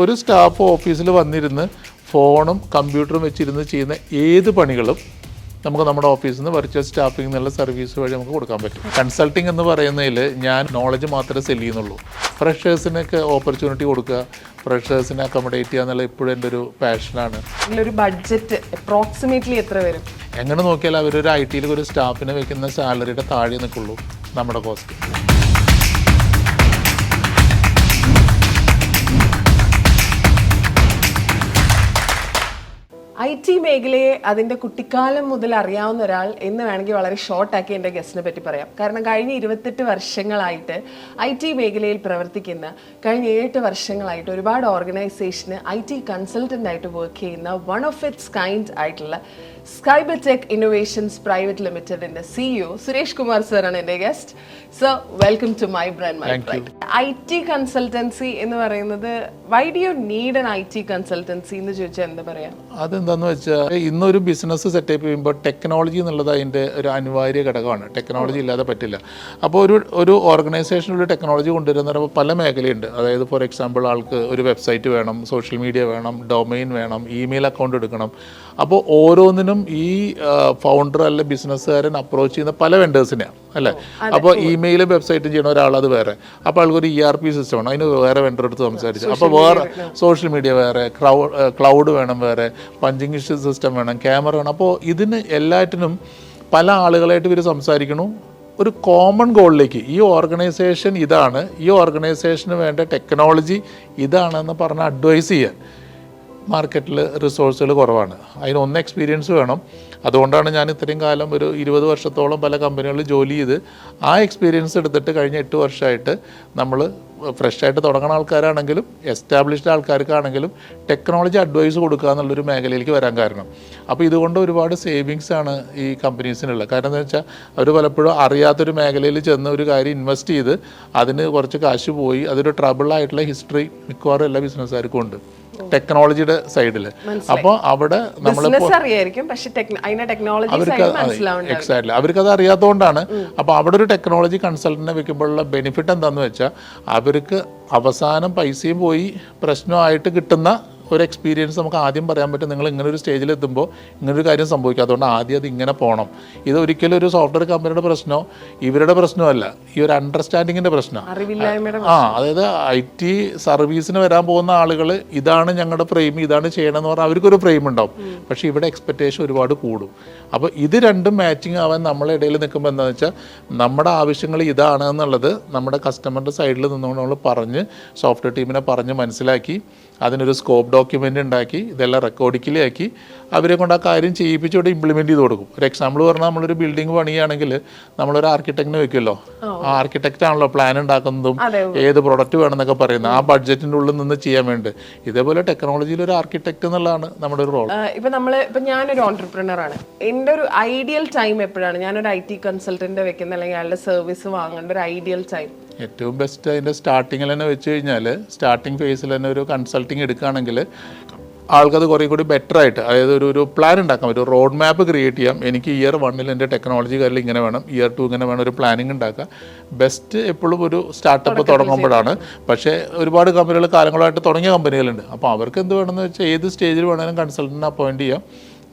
ഒരു സ്റ്റാഫ് ഓഫീസിൽ വന്നിരുന്ന് ഫോണും കമ്പ്യൂട്ടറും വെച്ചിരുന്ന് ചെയ്യുന്ന ഏത് പണികളും നമുക്ക് നമ്മുടെ ഓഫീസിൽ നിന്ന് വെർച്വൽ സ്റ്റാഫിംഗ് എന്നുള്ള സർവീസ് വഴി നമുക്ക് കൊടുക്കാൻ പറ്റും. കൺസൾട്ടിംഗ് എന്ന് പറയുന്നതിൽ ഞാൻ നോളജ് മാത്രമേ സെൽ ചെയ്യുന്നുള്ളൂ. ഫ്രഷേഴ്സിനൊക്കെ ഓപ്പർച്യൂണിറ്റി കൊടുക്കുക ഫ്രഷേഴ്സിനെ അക്കോമഡേറ്റ് ചെയ്യുക എന്നുള്ള ഇപ്പോഴും എന്റെ ഒരു പാഷനാണ് ഒരു ബഡ്ജറ്റ് അപ്രോക്സിമേറ്റ്ലി എത്ര വരും? എങ്ങനെ നോക്കിയാൽ അവരൊരു ഐ ടിയിൽ ഒരു സ്റ്റാഫിനെ വെക്കുന്ന സാലറിയുടെ താഴെ നിൽക്കുള്ളൂ നമ്മുടെ കോസ്റ്റ് ഐ ടി മേഖലയെ അതിന്റെ കുട്ടിക്കാലം മുതൽ അറിയാവുന്ന ഒരാൾ എന്ന് വേണമെങ്കിൽ വളരെ ഷോർട്ടാക്കി എന്റെ ഗസ്റ്റിനെ പറ്റി പറയാം. കാരണം കഴിഞ്ഞ ഇരുപത്തെട്ട് വർഷങ്ങളായിട്ട് ഐ ടി മേഖലയിൽ പ്രവർത്തിക്കുന്ന കഴിഞ്ഞ ഏഴ് വർഷങ്ങളായിട്ട് ഒരുപാട് ഓർഗനൈസേഷന് ഐ ടി കൺസൾട്ടന്റ് ആയിട്ട് വർക്ക് ചെയ്യുന്ന വൺ ഓഫ് ഇറ്റ്സ് കൈൻഡ് ആയിട്ടുള്ള സ്കൈബർ ടെക് ഇന്നോവേഷൻസ് പ്രൈവറ്റ് ലിമിറ്റഡിന്റെ സിഇഒ സുരേഷ് കുമാർ സാറാണ് എന്റെ guest so welcome to my brand my I T consultancy എന്ന് പറയുന്നത് why do you need an I T consultancy എന്ന് ചോദിച്ചാൽ എന്താ പറയാ? അതെന്താന്ന് വെച്ചാൽ ഇന്നൊരു ബിസിനസ് സെറ്റപ്പ് ചെയ്യുമ്പോൾ ടെക്നോളജി എന്നുള്ളത് അതിന്റെ ഒരു അനിവാര്യ ഘടകമാണ്. ടെക്നോളജി ഇല്ലാതെ പറ്റില്ല. അപ്പോൾ ഒരു ഒരു ഓർഗനൈസേഷനിൽ ടെക്നോളജി കൊണ്ടുവരുന്ന പല മേഖലയുണ്ട്. അതായത് ഫോർ എക്സാമ്പിൾ ആൾക്ക് ഒരു വെബ്സൈറ്റ് വേണം സോഷ്യൽ മീഡിയ വേണം ഡൊമൈൻ വേണം ഇമെയിൽ അക്കൗണ്ട് എടുക്കണം. അപ്പോൾ ഓരോന്നിനും ഈ ഫൗണ്ടർ അല്ലെ ബിസിനസ്സുകാരൻ അപ്രോച്ച് ചെയ്യുന്ന പല വെൻഡേഴ്സിനെയാണ് അല്ലേ? അപ്പോൾ ഇമെയിലും വെബ്സൈറ്റും ചെയ്യണ ഒരാൾ അത് വേറെ. അപ്പോൾ ആൾക്ക് ഒരു ഇ ആർ പി സിസ്റ്റം ആണ്. അതിന് വേറെ വെണ്ടർ എടുത്ത് സംസാരിച്ചു. അപ്പോൾ വേറെ സോഷ്യൽ മീഡിയ വേറെ ക്ലൗഡ് വേണം വേറെ പഞ്ചിങ് സിസ്റ്റം വേണം ക്യാമറ വേണം. അപ്പോൾ ഇതിന് എല്ലാറ്റിനും പല ആളുകളായിട്ട് ഇവർ സംസാരിക്കണു ഒരു കോമൺ ഗോളിലേക്ക് ഈ ഓർഗനൈസേഷൻ ഇതാണ്. ഈ ഓർഗനൈസേഷന് വേണ്ട ടെക്നോളജി ഇതാണെന്ന് പറഞ്ഞ് അഡ്വൈസ് ചെയ്യാൻ. മാർക്കറ്റിൽ റിസോഴ്സുകൾ കുറവാണ്. അതിന് ഒന്ന് എക്സ്പീരിയൻസ് വേണം. അതുകൊണ്ടാണ് ഞാൻ ഇത്രയും കാലം ഒരു ഇരുപത് വർഷത്തോളം പല കമ്പനികളിൽ ജോലി ചെയ്ത് ആ എക്സ്പീരിയൻസ് എടുത്തിട്ട് കഴിഞ്ഞ എട്ട് വർഷമായിട്ട് നമ്മൾ ഫ്രഷായിട്ട് തുടങ്ങുന്ന ആൾക്കാരാണെങ്കിലും എസ്റ്റാബ്ലിഷ്ഡ് ആൾക്കാർക്കാണെങ്കിലും ടെക്നോളജി അഡ്വൈസ് കൊടുക്കുക എന്നുള്ളൊരു മേഖലയിലേക്ക് വരാൻ കാരണം. അപ്പോൾ ഇതുകൊണ്ട് ഒരുപാട് സേവിങ്സ് ആണ് ഈ കമ്പനീസിനുള്ളത് കാരണം എന്താ വെച്ചാൽ അവർ പലപ്പോഴും അറിയാത്തൊരു മേഖലയിൽ ചെന്ന് ഒരു കാര്യം ഇൻവെസ്റ്റ് ചെയ്ത് അതിന് കുറച്ച് കാശ് പോയി അതൊരു ട്രബിൾ ആയിട്ടുള്ള ഹിസ്റ്ററി മിക്കവാറും എല്ലാ ബിസിനസ്സുകാർക്കും ഉണ്ട്. ടെക്നോളജിയുടെ സൈഡിൽ അപ്പോൾ അവിടെ നമ്മൾ എക്സാക്ട്ലി അവർക്കത് അറിയാത്തതുകൊണ്ടാണ് അപ്പോൾ അവിടെ ഒരു ടെക്നോളജി കൺസൾട്ടന്റിനെ വെക്കുമ്പോഴുള്ള ബെനിഫിറ്റ് എന്താണെന്ന് വെച്ചാൽ അവർക്ക് അവസാനം പൈസയും പോയി പ്രശ്നമായിട്ട് കിട്ടുന്ന ഒരു എക്സ്പീരിയൻസ് നമുക്ക് ആദ്യം പറയാൻ പറ്റും നിങ്ങൾ ഇങ്ങനെ ഒരു സ്റ്റേജിൽ എത്തുമ്പോൾ ഇങ്ങനൊരു കാര്യം സംഭവിക്കും. അതുകൊണ്ട് ആദ്യം അത് ഇങ്ങനെ പോകണം ഇത് ഒരിക്കലും ഒരു സോഫ്റ്റ്വെയർ കമ്പനിയുടെ പ്രശ്നമോ ഇവരുടെ പ്രശ്നമല്ല ഈ ഒരു അണ്ടർസ്റ്റാൻഡിങ്ങിന്റെ പ്രശ്നം. ആ അതായത് ഐ ടി സർവീസിന് വരാൻ പോകുന്ന ആളുകൾ ഇതാണ് ഞങ്ങളുടെ ഫ്രെയിം ഇതാണ് ചെയ്യണമെന്ന് പറഞ്ഞാൽ അവർക്കൊരു ഫ്രെയിം ഉണ്ടാവും. പക്ഷേ ഇവിടെ എക്സ്പെക്റ്റേഷൻ ഒരുപാട് കൂടും. അപ്പോൾ ഇത് രണ്ടും മാച്ചിങ് ആവാൻ നമ്മളെ ഇടയിൽ നിൽക്കുമ്പോൾ എന്താണെന്ന് വെച്ചാൽ നമ്മുടെ ആവശ്യങ്ങൾ ഇതാണ് എന്നുള്ളത് നമ്മുടെ കസ്റ്റമറിന്റെ സൈഡിൽ നിന്നുകൊണ്ട് നമ്മൾ പറഞ്ഞ് സോഫ്റ്റ്വെയർ ടീമിനെ പറഞ്ഞ് മനസ്സിലാക്കി അതിനൊരു സ്കോപ്പ് ഡോക്യുമെന്റ് ഉണ്ടാക്കി ഇതെല്ലാം റെക്കോർഡിക്കലി ആക്കി. അവരെ കൊണ്ട് ആ കാര്യം ചെയ്യിപ്പിച്ചുകൊണ്ട് ഇംപ്ലിമെന്റ് ചെയ്ത് കൊടുക്കും. ഒരു എക്സാമ്പിൾ പറഞ്ഞാൽ നമ്മളൊരു ബിൽഡിംഗ് പണിയാണെങ്കിൽ നമ്മളൊരു ആർക്കിടെക്റ്റിനെ വെക്കുമല്ലോ. ആ ആർക്കിടെക്റ്റ് ആണല്ലോ പ്ലാൻ ഉണ്ടാക്കുന്നതും. ഏത് പ്രൊഡക്റ്റ് വേണമെന്നൊക്കെ പറയുന്നത്. ആ ബഡ്ജറ്റിന്റെ ഉള്ളിൽ നിന്ന് ചെയ്യാൻ വേണ്ടി. ഇതേപോലെ ടെക്നോളജിയിൽ ഒരു ആർക്കിടെക്റ്റ് എന്നുള്ളതാണ് നമ്മുടെ ഒരു റോൾ ഇപ്പം നമ്മൾ ഇപ്പം ഞാനൊരു ഓൺടർപ്രണർ ആണ്. എന്റെ ഒരു ഐഡിയൽ ടൈം എപ്പോഴാണ്? ഞാനൊരു ഐ ടി കൺസൾട്ടന്റ് വെക്കുന്ന അല്ലെങ്കിൽ അയാളുടെ സർവീസ് വാങ്ങേണ്ട ഒരു ഐഡിയൽ ടൈം ഏറ്റവും ബെസ്റ്റ് അതിന്റെ സ്റ്റാർട്ടിങ്ങിൽ തന്നെ വെച്ച് കഴിഞ്ഞാൽ സ്റ്റാർട്ടിങ് ഫേസിൽ തന്നെ ഒരു കൺസൾട്ടിങ് എടുക്കുകയാണെങ്കിൽ ആൾക്കത് കുറേ കൂടി ബെറ്റർ ആയിട്ട് അതായത് ഒരു ഒരു പ്ലാൻ ഉണ്ടാക്കാം ഒരു റോഡ് മാപ്പ് ക്രിയേറ്റ് ചെയ്യാം. എനിക്ക് ഇയർ വണ്ണിൽ എന്റെ ടെക്നോളജി കാര്യം ഇങ്ങനെ വേണം ഇയർ ടു ഇങ്ങനെ വേണം ഒരു പ്ലാനിങ് ഉണ്ടാക്കുക ബെസ്റ്റ് എപ്പോഴും ഒരു സ്റ്റാർട്ടപ്പ് തുടങ്ങുമ്പോഴാണ്. പക്ഷേ ഒരുപാട് കമ്പനികൾ കാലങ്ങളായിട്ട് തുടങ്ങിയ കമ്പനികളുണ്ട് അപ്പോൾ അവർക്ക് എന്ത് വേണമെന്ന് വെച്ചാൽ ഏത് സ്റ്റേജിൽ വേണമെങ്കിലും കൺസൾട്ടന്റ് അപ്പോയിന്റ് ചെയ്യാം.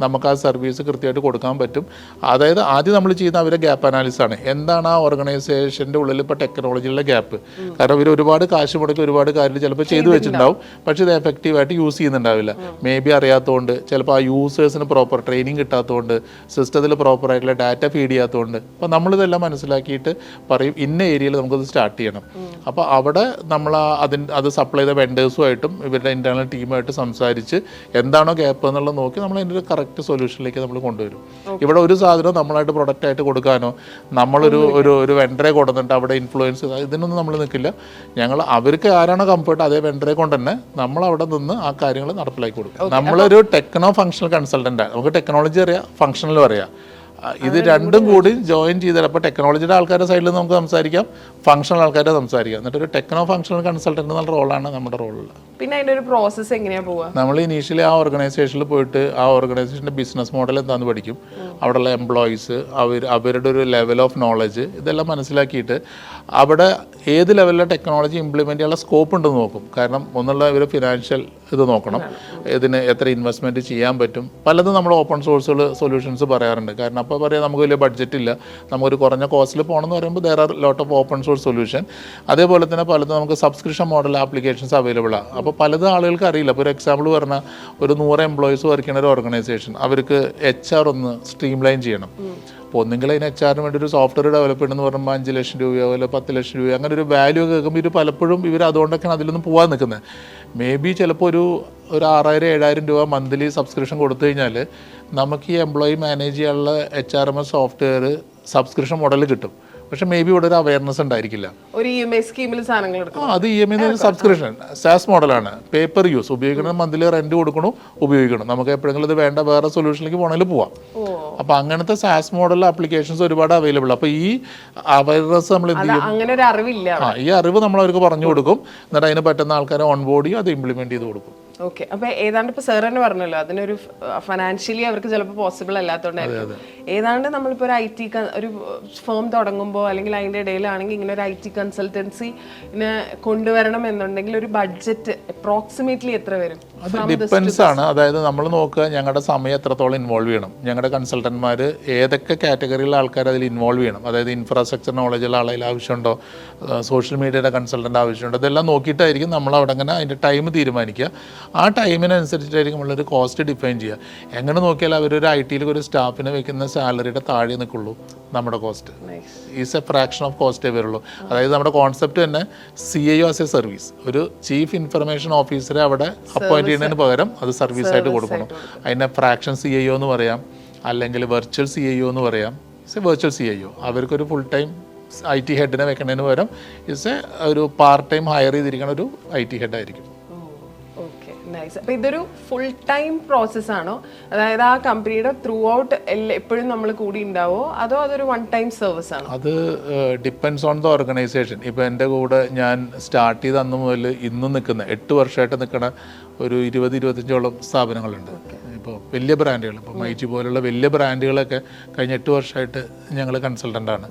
നമുക്ക് ആ സർവീസ് കൃത്യമായിട്ട് കൊടുക്കാൻ പറ്റും. അതായത് ആദ്യം നമ്മൾ ചെയ്യുന്ന അവരെ ഗ്യാപ്പ് അനാലിസിസ് ആണ്. എന്താണ് ആ ഓർഗനൈസേഷന്റെ ഉള്ളിൽ ഇപ്പോൾ ടെക്നോളജിയിലെ ഗ്യാപ്പ് കാരണം ഇവർ ഒരുപാട് കാശ് മുടക്കി ഒരുപാട് കാര്യങ്ങൾ ചിലപ്പോൾ ചെയ്തു വെച്ചിട്ടുണ്ടാവും. പക്ഷേ ഇത് എഫക്റ്റീവായിട്ട് യൂസ് ചെയ്യുന്നുണ്ടാവില്ല. മേ ബി അറിയാത്തതുകൊണ്ട് ചിലപ്പോൾ ആ യൂസേഴ്സിന് പ്രോപ്പർ ട്രെയിനിങ് കിട്ടാത്തതുകൊണ്ട് സിസ്റ്റത്തിൽ പ്രോപ്പർ ആയിട്ടുള്ള ഡാറ്റ ഫീഡ് ചെയ്യാത്തതുകൊണ്ട് അപ്പോൾ നമ്മളിതെല്ലാം മനസ്സിലാക്കിയിട്ട് പറയും ഇന്ന ഏരിയയിൽ നമുക്കത് സ്റ്റാർട്ട് ചെയ്യണം. അപ്പോൾ അവിടെ നമ്മൾ ആ അതിന് അത് സപ്ലൈ ചെയ്ത വെൻഡേഴ്സുമായിട്ടും ഇവരുടെ ഇന്റേർണൽ ടീമായിട്ട് സംസാരിച്ച് എന്താണോ ഗ്യാപ്പ് എന്നുള്ളത് നോക്കി നമ്മൾ അതിന്റെ ഒരു കറക്റ്റ് സൊല്യൂഷനിലേക്ക് നമ്മൾ കൊണ്ടുവരും. ഇവിടെ ഒരു സാധനം നമ്മളായിട്ട് പ്രൊഡക്റ്റ് ആയിട്ട് കൊടുക്കാനോ നമ്മളൊരു ഒരു ഒരു വെണ്ടറെ കൊണ്ടുവന്നിട്ട് അവിടെ ഇൻഫ്ലുവൻസ് ഇതിനൊന്നും നമ്മൾ നിൽക്കില്ല ഞങ്ങൾ അവർക്ക് ആരാണോ കംഫർട്ട് അതേ വെണ്ടറെ കൊണ്ട് തന്നെ നമ്മൾ അവിടെ നിന്ന് ആ കാര്യങ്ങൾ നടപ്പിലാക്കി കൊടുക്കും. നമ്മളൊരു ടെക്നോ ഫങ്ഷണൽ കൺസൾട്ടന്റാണ് നമുക്ക് ടെക്നോളജി അറിയാം ഫങ്ഷണലും അറിയാം. ഇത് രണ്ടും കൂടി ജോയിൻ ചെയ്താൽ അപ്പോൾ ടെക്നോളജിയുടെ ആൾക്കാരുടെ സൈഡിൽ നമുക്ക് സംസാരിക്കാം ഫങ്ഷണൽ ആൾക്കാരെ സംസാരിക്കാം. എന്നിട്ട് ഒരു ടെക്നോ ഫങ്ഷണൽ കൺസൾട്ടന്റ് എന്നുള്ള റോളാണ് നമ്മുടെ റോളിൽ പിന്നെ അതിന്റെ ഒരു പ്രോസസ്സ് എങ്ങനെയാ പോവുക? നമ്മൾ ഇനീഷ്യലി ആ ഓർഗനൈസേഷനിൽ പോയിട്ട് ആ ഓർഗനൈസേഷന്റെ ബിസിനസ് മോഡൽ എന്താണെന്ന് പഠിക്കും. അവിടെയുള്ള എംപ്ലോയീസ് അവർ അവരുടെ ഒരു ലെവൽ ഓഫ് നോളജ് ഇതെല്ലാം മനസ്സിലാക്കിയിട്ട് അവിടെ ഏത് ലെവലിലെ ടെക്നോളജി ഇംപ്ലിമെന്റ് ചെയ്യാനുള്ള സ്കോപ്പ് ഉണ്ടെന്ന് നോക്കും. കാരണം ഒന്നുള്ള ഒരു ഫിനാൻഷ്യൽ ഇത് നോക്കണം. ഇതിന് എത്ര ഇൻവെസ്റ്റ്മെന്റ് ചെയ്യാൻ പറ്റും. പലതും നമ്മൾ ഓപ്പൺ സോഴ്സുകൾ സൊല്യൂഷൻസ് പറയാറുണ്ട്. കാരണം അപ്പോൾ പറയാം നമുക്ക് വലിയ ബഡ്ജറ്റ് ഇല്ല. നമുക്കൊരു കുറഞ്ഞ കോസ്റ്റിൽ പോകണമെന്ന് പറയുമ്പോൾ there are lot of open source solution അതേപോലെ തന്നെ പലതും നമുക്ക് സബ്സ്ക്രിപ്ഷൻ മോഡൽ ആപ്ലിക്കേഷൻസ് അവൈലബിൾ ആണ് അപ്പോൾ പലതും ആളുകൾക്ക് അറിയില്ല. അപ്പോൾ ഒരു എക്സാമ്പിൾ പറഞ്ഞാൽ ഒരു നൂറ് എംപ്ലോയീസ് വർക്ക് ചെയ്യുന്ന ഒരു ഓർഗനൈസേഷൻ അവർക്ക് എച്ച് ആർ ഒന്ന് സ്ട്രീംലൈൻ ചെയ്യണം. അപ്പോൾ ഒന്നെങ്കിൽ അതിന് എച്ച് ആറിന് വേണ്ടി ഒരു സോഫ്റ്റ്വെയർ ഡെവലപ്പ് ചെയ്യണമെന്ന് പറയുമ്പോൾ അഞ്ച് ലക്ഷം രൂപയോ അല്ലെങ്കിൽ പത്ത് ലക്ഷം രൂപയോ അങ്ങനെ ഒരു വാല്യൂ കേൾക്കുമ്പോൾ ഇവർ പലപ്പോഴും ഇവർ അതുകൊണ്ടൊക്കെയാണ് അതിലൊന്നും പോകാൻ നിൽക്കുന്നത്. മേ ബി ചിലപ്പോൾ ഒരു ഒരു ആറായിരം ഏഴായിരം രൂപ മന്ത്ലി സബ്സ്ക്രിപ്ഷൻ കൊടുത്തു കഴിഞ്ഞാൽ നമുക്ക് ഈ എംപ്ലോയി മാനേജ് ചെയ്യാനുള്ള H R M S software subscription model കിട്ടും. പക്ഷേ മേ ബി ഇവിടെ ഒരു അവയർനെസ് ഉണ്ടായിരിക്കില്ല. ഒരു ഇ എം ഐ സ്കീമിൽ സാധനങ്ങൾ എടുക്കും ആ അത് E M I subscription SaaS മോഡലാണ് പേപ്പർ യൂസ് ഉപയോഗിക്കണം മന്ത്ലി റെന്റ് കൊടുക്കണോ ഉപയോഗിക്കണം. നമുക്ക് എപ്പോഴെങ്കിലും ഇത് വേണ്ട വേറെ സൊല്യൂഷനിലേക്ക് പോകണമെങ്കിൽ പോവാം. അപ്പൊ അങ്ങനത്തെ സാസ് മോഡൽ ആപ്ലിക്കേഷൻസ് ഒരുപാട് അവൈലബിൾ അപ്പൊ ഈ അവയർനെസ് നമ്മൾ എന്ത് ചെയ്യും? അങ്ങനെ ഒരു അറിവില്ല ആ ഈ അറിവ് നമ്മൾ അവർക്ക് പറഞ്ഞു കൊടുക്കും. എന്നിട്ട് അതിന് പറ്റുന്ന ആൾക്കാരെ ഓൺ ബോർഡ് ചെയ്യും അത് ഇംപ്ലിമെന്റ് ചെയ്ത് കൊടുക്കും. ഓക്കെ അപ്പൊ ഏതാണ്ട് ഇപ്പൊ സാർ തന്നെ പറഞ്ഞല്ലോ അതിനൊരു ഫിനാൻഷ്യലി അവർക്ക് ചിലപ്പോൾ പോസിബിൾ അല്ലാത്തതുകൊണ്ടായിരിക്കും ഏതാണ്ട് നമ്മളിപ്പോ ഒരു ഐ ടി ഒരു ഫേം തുടങ്ങുമ്പോൾ അല്ലെങ്കിൽ അതിന്റെ ഇടയിലാണെങ്കിൽ ഇങ്ങനെ ഒരു ഐ ടി കൺസൾട്ടൻസി കൊണ്ടുവരണം എന്നുണ്ടെങ്കിൽ ഒരു ബഡ്ജറ്റ് അപ്രോക്സിമേറ്റ്ലി എത്ര വരും? അത് ഡിപ്പെൻസ് ആണ്. അതായത് നമ്മൾ നോക്കുക ഞങ്ങളുടെ സമയം എത്രത്തോളം ഇൻവോൾവ് ചെയ്യണം. ഞങ്ങളുടെ കൺസൾട്ടന്മാർ ഏതൊക്കെ കാറ്റഗറിയിലുള്ള ആൾക്കാർ അതിൽ ഇൻവോൾവ് ചെയ്യണം. അതായത് ഇൻഫ്രാസ്ട്രക്ചർ നോളജുള്ള ആളെ ആവശ്യമുണ്ടോ? സോഷ്യൽ മീഡിയയുടെ കൺസൾട്ടന്റ് ആവശ്യമുണ്ടോ? ഇതെല്ലാം നോക്കിയിട്ടായിരിക്കും നമ്മൾ അവിടെ അങ്ങനെ അതിന്റെ ടൈം തീരുമാനിക്കുക. ആ ടൈമിനനുസരിച്ചിട്ടായിരിക്കും നമ്മളൊരു കോസ്റ്റ് ഡിഫൈൻ ചെയ്യുക. എങ്ങനെ നോക്കിയാൽ അവരൊരു ഐ ടിയിൽ ഒരു സ്റ്റാഫിനെ വെക്കുന്ന സാലറിയുടെ താഴെ നിൽക്കുള്ളൂ നമ്മുടെ cost is a fraction of കോസ്റ്റേ വരുള്ളൂ. അതായത് നമ്മുടെ കോൺസെപ്റ്റ് തന്നെ C I as a service ഒരു ചീഫ് ഇൻഫർമേഷൻ ഓഫീസറെ അവിടെ അപ്പോയിന്റ് ചെയ്യുന്നതിന് പകരം അത് സർവീസ് ആയിട്ട് കൊടുക്കണം. അതിനെ ഫ്രാക്ഷൻ സി ഐ ഒ എന്ന് പറയാം. അല്ലെങ്കിൽ വെർച്വൽ സി ഐ ഒ എന്ന് പറയാം. Is a virtual C I O അവർക്കൊരു ഫുൾ ടൈം ഐ ടി ഹെഡിനെ വെക്കുന്നതിന് പകരം ഇസ് എ ഒരു പാർട്ട് ടൈം ഹയർ ചെയ്തിരിക്കുന്ന ഒരു ഐ ടി ഹെഡ് ആയിരിക്കും അപ്പോൾ ഇതൊരു ഫുൾ ടൈം പ്രോസസ്സാണോ അതായത് ആ കമ്പനിയുടെ ത്രൂ ഔട്ട് എപ്പോഴും നമ്മൾ കൂടി ഉണ്ടാവോ? അതോ അതൊരു വൺ ടൈം സർവീസ് ആണോ? അത് ഡിപ്പെൻസ് ഓൺ ദ ഓർഗനൈസേഷൻ ഇപ്പോൾ എന്റെ കൂടെ ഞാൻ സ്റ്റാർട്ട് ചെയ്ത അന്ന് മുതൽ ഇന്നും നിൽക്കുന്ന എട്ട് വർഷമായിട്ട് നിൽക്കുന്ന ഒരു ഇരുപത് ഇരുപത്തഞ്ചോളം സ്ഥാപനങ്ങളുണ്ട്. ഇപ്പോൾ വലിയ ബ്രാൻഡുകൾ ഇപ്പോൾ മൈജി പോലുള്ള വലിയ ബ്രാൻഡുകളൊക്കെ കഴിഞ്ഞ എട്ട് വർഷമായിട്ട് ഞങ്ങൾ കൺസൾട്ടന്റാണ്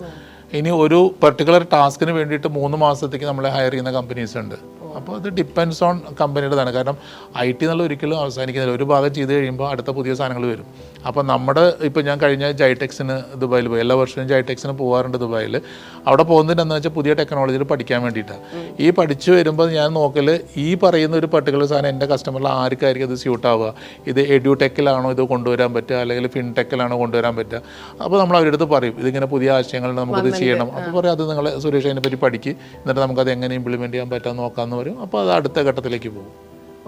ഇനി ഒരു പെർട്ടിക്കുലർ ടാസ്കിന് വേണ്ടിയിട്ട് മൂന്ന് മാസത്തേക്ക് നമ്മളെ ഹയർ ചെയ്യുന്ന കമ്പനീസ് ഉണ്ട്. അപ്പോൾ അത് ഡിപ്പെൻഡ്സ് ഓൺ കമ്പനിയുടേതാണ് കാരണം ഐ ടി എന്നുള്ള ഒരിക്കലും അവസാനിക്കുന്നില്ല. ഒരു ഭാഗം ചെയ്ത് കഴിയുമ്പോൾ അടുത്ത പുതിയ സാധനങ്ങൾ വരും. അപ്പോൾ നമ്മുടെ ഇപ്പോൾ ഞാൻ കഴിഞ്ഞ ജൈടെക്സിന് ദുബായിൽ പോയി. എല്ലാ വർഷവും ജൈടെക്സിന് പോകാറുണ്ട് ദുബായിൽ. അവിടെ പോകുന്നതിന് എന്താ വെച്ചാൽ പുതിയ ടെക്നോളജിയിൽ പഠിക്കാൻ വേണ്ടിയിട്ടാണ്. ഈ പഠിച്ചു വരുമ്പോൾ ഞാൻ നോക്കൽ ഈ പറയുന്ന ഒരു പർട്ടിക്കുലർ സാധനം എന്റെ കസ്റ്റമറിൽ ആർക്കായിരിക്കും ഇത് സ്യൂട്ട് ആവുക? ഇത് എഡ്യൂടെക്കിലാണോ ഇത് കൊണ്ടുവരാൻ പറ്റുക? അല്ലെങ്കിൽ ഫിൻടെക്കിലാണോ കൊണ്ടുവരാൻ പറ്റുക? അപ്പോൾ നമ്മൾ അവരുടെ അടുത്ത് പറയും. ഇതിങ്ങനെ പുതിയ ആശയങ്ങൾ നമുക്കത് ചെയ്യണം. അപ്പോൾ പറയും അത് നിങ്ങൾ സുരേഷ് അതിനെപ്പറ്റി പഠിക്കും. പഠിക്ക് എന്നിട്ട് നമുക്കത് എങ്ങനെ ഇംപ്ലിമെന്റ് ചെയ്യാൻ പറ്റാമെന്ന് നോക്കാമെന്ന് പറയും. അപ്പോൾ അത് അടുത്ത ഘട്ടത്തിലേക്ക് പോകും.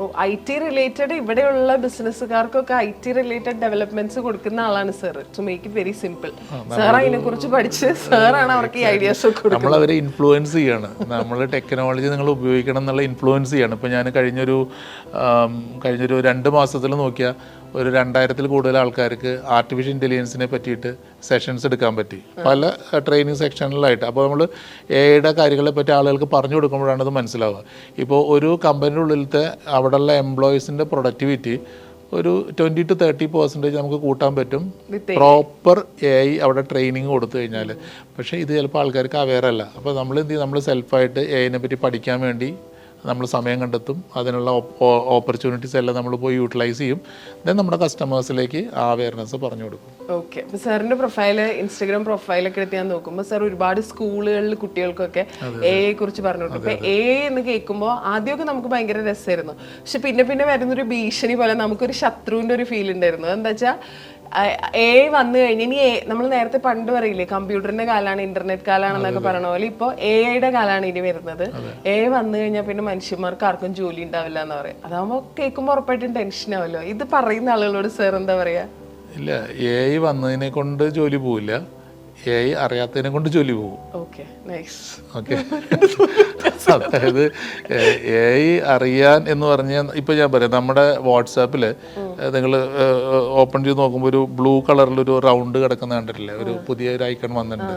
ഓ ഐ ടി റിലേറ്റഡ് ഇവിടെയുള്ള ബിസിനസ്സുകാർക്കൊക്കെ ഐ ടി റിലേറ്റഡ് ഡെവലപ്മെന്റ്സ് കൊടുക്കുന്ന ആളാണ് sir to make it very simple sir അതിനെ കുറിച്ച് പഠിച്ച് സാറാണ് അവർക്ക് ഈ ഐഡിയാസ് കൊടുക്കുന്നത്. നമ്മൾ അവരെ ഇൻഫ്ലുവൻസ് ചെയ്യാണ്. നമ്മൾ ടെക്നോളജി നിങ്ങൾ ഉപയോഗിക്കണം എന്നുള്ള ഇൻഫ്ലുവൻസ് ചെയ്യാണ്. ഇപ്പോൾ ഞാൻ കഴിഞ്ഞൊരു കഴിഞ്ഞൊരു രണ്ട് മാസത്തിൽ നോക്കിയാൽ ഒരു രണ്ടായിരത്തിൽ കൂടുതൽ ആൾക്കാർക്ക് ആർട്ടിഫിഷ്യൽ ഇന്റലിജൻസിനെ പറ്റിയിട്ട് സെഷൻസ് എടുക്കാൻ പറ്റി. പല ട്രെയിനിങ് സെക്ഷനിലായിട്ട് അപ്പോൾ നമ്മൾ എയുടെ കാര്യങ്ങളെ പറ്റി ആളുകൾക്ക് പറഞ്ഞു കൊടുക്കുമ്പോഴാണ് അത് മനസ്സിലാവുക. ഇപ്പോൾ ഒരു കമ്പനിയുടെ ഉള്ളിലത്തെ അവിടെയുള്ള എംപ്ലോയീസിന്റെ പ്രൊഡക്ടിവിറ്റി ഒരു ട്വന്റി ടു തേർട്ടി പെർസെന്റേജ് നമുക്ക് കൂട്ടാൻ പറ്റും. പ്രോപ്പർ എ ഐ അവിടെ ട്രെയിനിങ് കൊടുത്തു കഴിഞ്ഞാൽ പക്ഷേ ഇത് ചിലപ്പോൾ ആൾക്കാർക്ക് അവെയർ അല്ല. അപ്പോൾ നമ്മൾ എന്ത് ചെയ്യും നമ്മൾ സെൽഫായിട്ട് എ ഐനെ പറ്റി പഠിക്കാൻ വേണ്ടി നമ്മൾ സമയം കണ്ടെത്തും. അതിനുള്ള ഓപ്പർച്യൂണിറ്റീസ് എല്ലാം നമ്മൾ പോയി യൂട്ടിലൈസ് ചെയ്യും. ദെൻ നമ്മുടെ കസ്റ്റമേഴ്സിലേക്ക് ആ അവയർനെസ് പറഞ്ഞു കൊടുക്കും. ഓക്കെ സാറിന്റെ പ്രൊഫൈൽ ഇൻസ്റ്റാഗ്രാം പ്രൊഫൈലൊക്കെ എടുത്ത് ഞാൻ നോക്കുമ്പോൾ സാർ ഒരുപാട് സ്കൂളുകളിൽ കുട്ടികൾക്കൊക്കെ എ കുറിച്ച് പറഞ്ഞു കൊടുക്കും അപ്പോൾ എ എന്ന് കേൾക്കുമ്പോൾ ആദ്യമൊക്കെ നമുക്ക് ഭയങ്കര രസമായിരുന്നു. പക്ഷെ പിന്നെ പിന്നെ വരുന്നൊരു ഭീഷണി പോലെ നമുക്കൊരു ശത്രുവിന്റെ ഒരു ഫീൽ ഉണ്ടായിരുന്നു. എന്താ വെച്ചാൽ എ വന്നു കഴിഞ്ഞ് ഇനി നമ്മൾ നേരത്തെ പണ്ട് പറയില്ലേ കമ്പ്യൂട്ടറിന്റെ കാലാണ് ഇന്റർനെറ്റ് കാലാണ് എന്നൊക്കെ പറയണ പോലെ ഇപ്പൊ എയുടെ കാലാണ് ഇനി വരുന്നത്. എ വന്നു കഴിഞ്ഞാൽ പിന്നെ മനുഷ്യന്മാർക്ക് ആർക്കും ജോലി ഉണ്ടാവില്ല എന്ന് പറയും. അതാകുമ്പോ കേൾക്കുമ്പോൾ ഉറപ്പായിട്ടും ടെൻഷൻ ആവല്ലോ. ഇത് പറയുന്ന ആളുകളോട് സാർ എന്താ പറയാ? ഇല്ല എ വന്നതിനെ കൊണ്ട് ജോലി പോവില്ല. എ ഐ അറിയാത്തതിനെ കൊണ്ട് ജോലി പോകും. ഓക്കെ അതായത് എ ഐ അറിയാൻ എന്ന് പറഞ്ഞാൽ ഇപ്പം ഞാൻ പറയാം നമ്മുടെ വാട്സാപ്പിൽ നിങ്ങൾ ഓപ്പൺ ചെയ്ത് നോക്കുമ്പോൾ ഒരു ബ്ലൂ കളറിലൊരു റൗണ്ട് കിടക്കുന്ന കണ്ടിട്ടില്ലേ? ഒരു പുതിയ ഒരു ഐക്കൺ വന്നിട്ടുണ്ട്.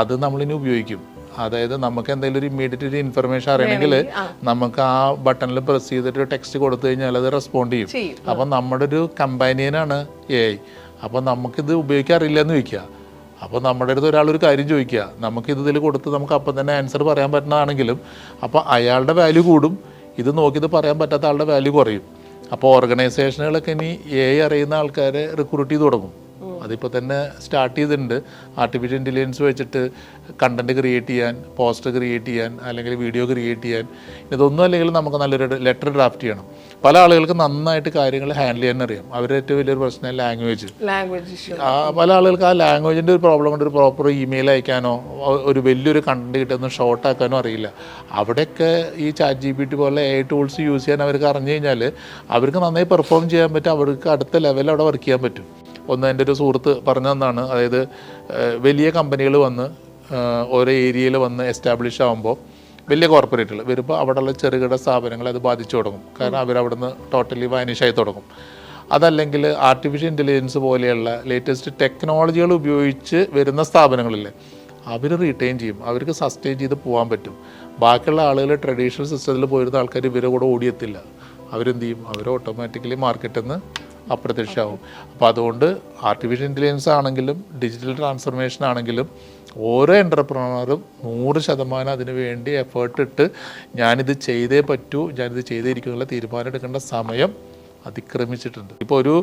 അത് നമ്മളിനി ഉപയോഗിക്കും. അതായത് നമുക്ക് എന്തെങ്കിലും ഒരു ഇമ്മീഡിയറ്റ് ഒരു ഇൻഫർമേഷൻ അറിയണമെങ്കിൽ നമുക്ക് ആ ബട്ടണിൽ പ്രസ് ചെയ്തിട്ട് ടെക്സ്റ്റ് കൊടുത്തു കഴിഞ്ഞാൽ അത് റെസ്പോണ്ട് ചെയ്യും. ചെയ്യും. അപ്പം നമ്മുടെ ഒരു കമ്പാനിയനാണ് എ ഐ അപ്പം നമുക്കിത് ഉപയോഗിക്കാൻ അറിയില്ല എന്ന് ചോദിക്കുക. അപ്പോൾ നമ്മുടെ അടുത്ത് ഒരാൾ ഒരു കാര്യം ചോദിക്കുക. നമുക്കിത് ഇതിൽ കൊടുത്ത് നമുക്ക് അപ്പം തന്നെ ആൻസർ പറയാൻ പറ്റുന്നതാണെങ്കിലും അപ്പോൾ അയാളുടെ വാല്യൂ കൂടും. ഇത് നോക്കിയത് പറയാൻ പറ്റാത്ത ആളുടെ വാല്യൂ കുറയും. അപ്പോൾ ഓർഗനൈസേഷനുകളൊക്കെ ഇനി എ അറിയുന്ന ആൾക്കാരെ റിക്രൂട്ട് ചെയ്ത് തുടങ്ങും. അതിപ്പോൾ തന്നെ സ്റ്റാർട്ട് ചെയ്തിട്ടുണ്ട്. ആർട്ടിഫിഷ്യൽ ഇന്റലിജൻസ് വെച്ചിട്ട് കണ്ടന്റ് ക്രിയേറ്റ് ചെയ്യാൻ പോസ്റ്റർ ക്രിയേറ്റ് ചെയ്യാൻ അല്ലെങ്കിൽ വീഡിയോ ക്രിയേറ്റ് ചെയ്യാൻ. ഇതൊന്നും അല്ലെങ്കിൽ നമുക്ക് നല്ലൊരു ലെറ്റർ ഡ്രാഫ്റ്റ് ചെയ്യണം. പല ആളുകൾക്ക് നന്നായിട്ട് കാര്യങ്ങൾ ഹാൻഡിൽ ചെയ്യാൻ അറിയാം. അവരുടെ ഏറ്റവും വലിയൊരു പ്രശ്നം ലാംഗ്വേജ് ലാംഗ്വേജ് പല ആളുകൾക്ക് ആ ലാംഗ്വേജിന്റെ ഒരു പ്രോബ്ലം കൊണ്ട് ഒരു പ്രോപ്പർ ഇമെയിൽ അയക്കാനോ ഒരു വലിയൊരു കണ്ടന്റ് കിട്ടുന്ന ഷോർട്ട് ആക്കാനോ അറിയില്ല. അവിടെയൊക്കെ ഈ ചാറ്റ് ജി ബി ടി പോലെ എ ടൂൾസ് യൂസ് ചെയ്യാൻ അവർക്ക് അറിഞ്ഞു കഴിഞ്ഞാൽ അവർക്ക് നന്നായി പെർഫോം ചെയ്യാൻ പറ്റും. അവർക്ക് അടുത്ത ലെവലിൽ അവിടെ വർക്ക് ചെയ്യാൻ പറ്റും. ഒന്ന് എന്റെ ഒരു സുഹൃത്ത് പറഞ്ഞു തന്നാണ് അതായത് വലിയ കമ്പനികൾ വന്ന് ഓരോ ഏരിയയിൽ വന്ന് എസ്റ്റാബ്ലിഷ് ആകുമ്പോൾ വലിയ കോർപ്പറേറ്റുകൾ വരുമ്പോൾ അവിടെയുള്ള ചെറുകിട സ്ഥാപനങ്ങളെ അത് ബാധിച്ചു തുടങ്ങും. കാരണം അവരവിടുന്ന് ടോട്ടലി വാനിഷായി തുടങ്ങും. അതല്ലെങ്കിൽ ആർട്ടിഫിഷ്യൽ ഇന്റലിജൻസ് പോലെയുള്ള ലേറ്റസ്റ്റ് ടെക്നോളജികൾ ഉപയോഗിച്ച് വരുന്ന സ്ഥാപനങ്ങളില്ലേ അവർ റീറ്റെയിൻ ചെയ്യും. അവർക്ക് സസ്റ്റെയിൻ ചെയ്ത് പോകാൻ പറ്റും. ബാക്കിയുള്ള ആളുകൾ ട്രഡീഷണൽ സിസ്റ്റത്തിൽ പോയിരുന്ന ആൾക്കാർ ഇവരെ കൂടെ ഓടിയെത്തില്ല. അവരെന്ത് ചെയ്യും? അവർ ഓട്ടോമാറ്റിക്കലി മാർക്കറ്റിൽ നിന്ന് അപ്രത്യക്ഷമാവും. അപ്പോൾ അതുകൊണ്ട് ആർട്ടിഫിഷ്യൽ ഇന്റലിജൻസ് ആണെങ്കിലും ഡിജിറ്റൽ ട്രാൻസ്ഫർമേഷൻ ആണെങ്കിലും ഓരോ എന്റർപ്രണറും നൂറ് ശതമാനം അതിന് വേണ്ടി എഫേർട്ട് ഇട്ട് ഞാനിത് ചെയ്തേ പറ്റൂ ഞാനിത് ചെയ്തേ ഇരിക്കുന്നുള്ള തീരുമാനം എടുക്കേണ്ട സമയം അതിക്രമിച്ചിട്ടുണ്ട്. ഇപ്പോൾ ഒരു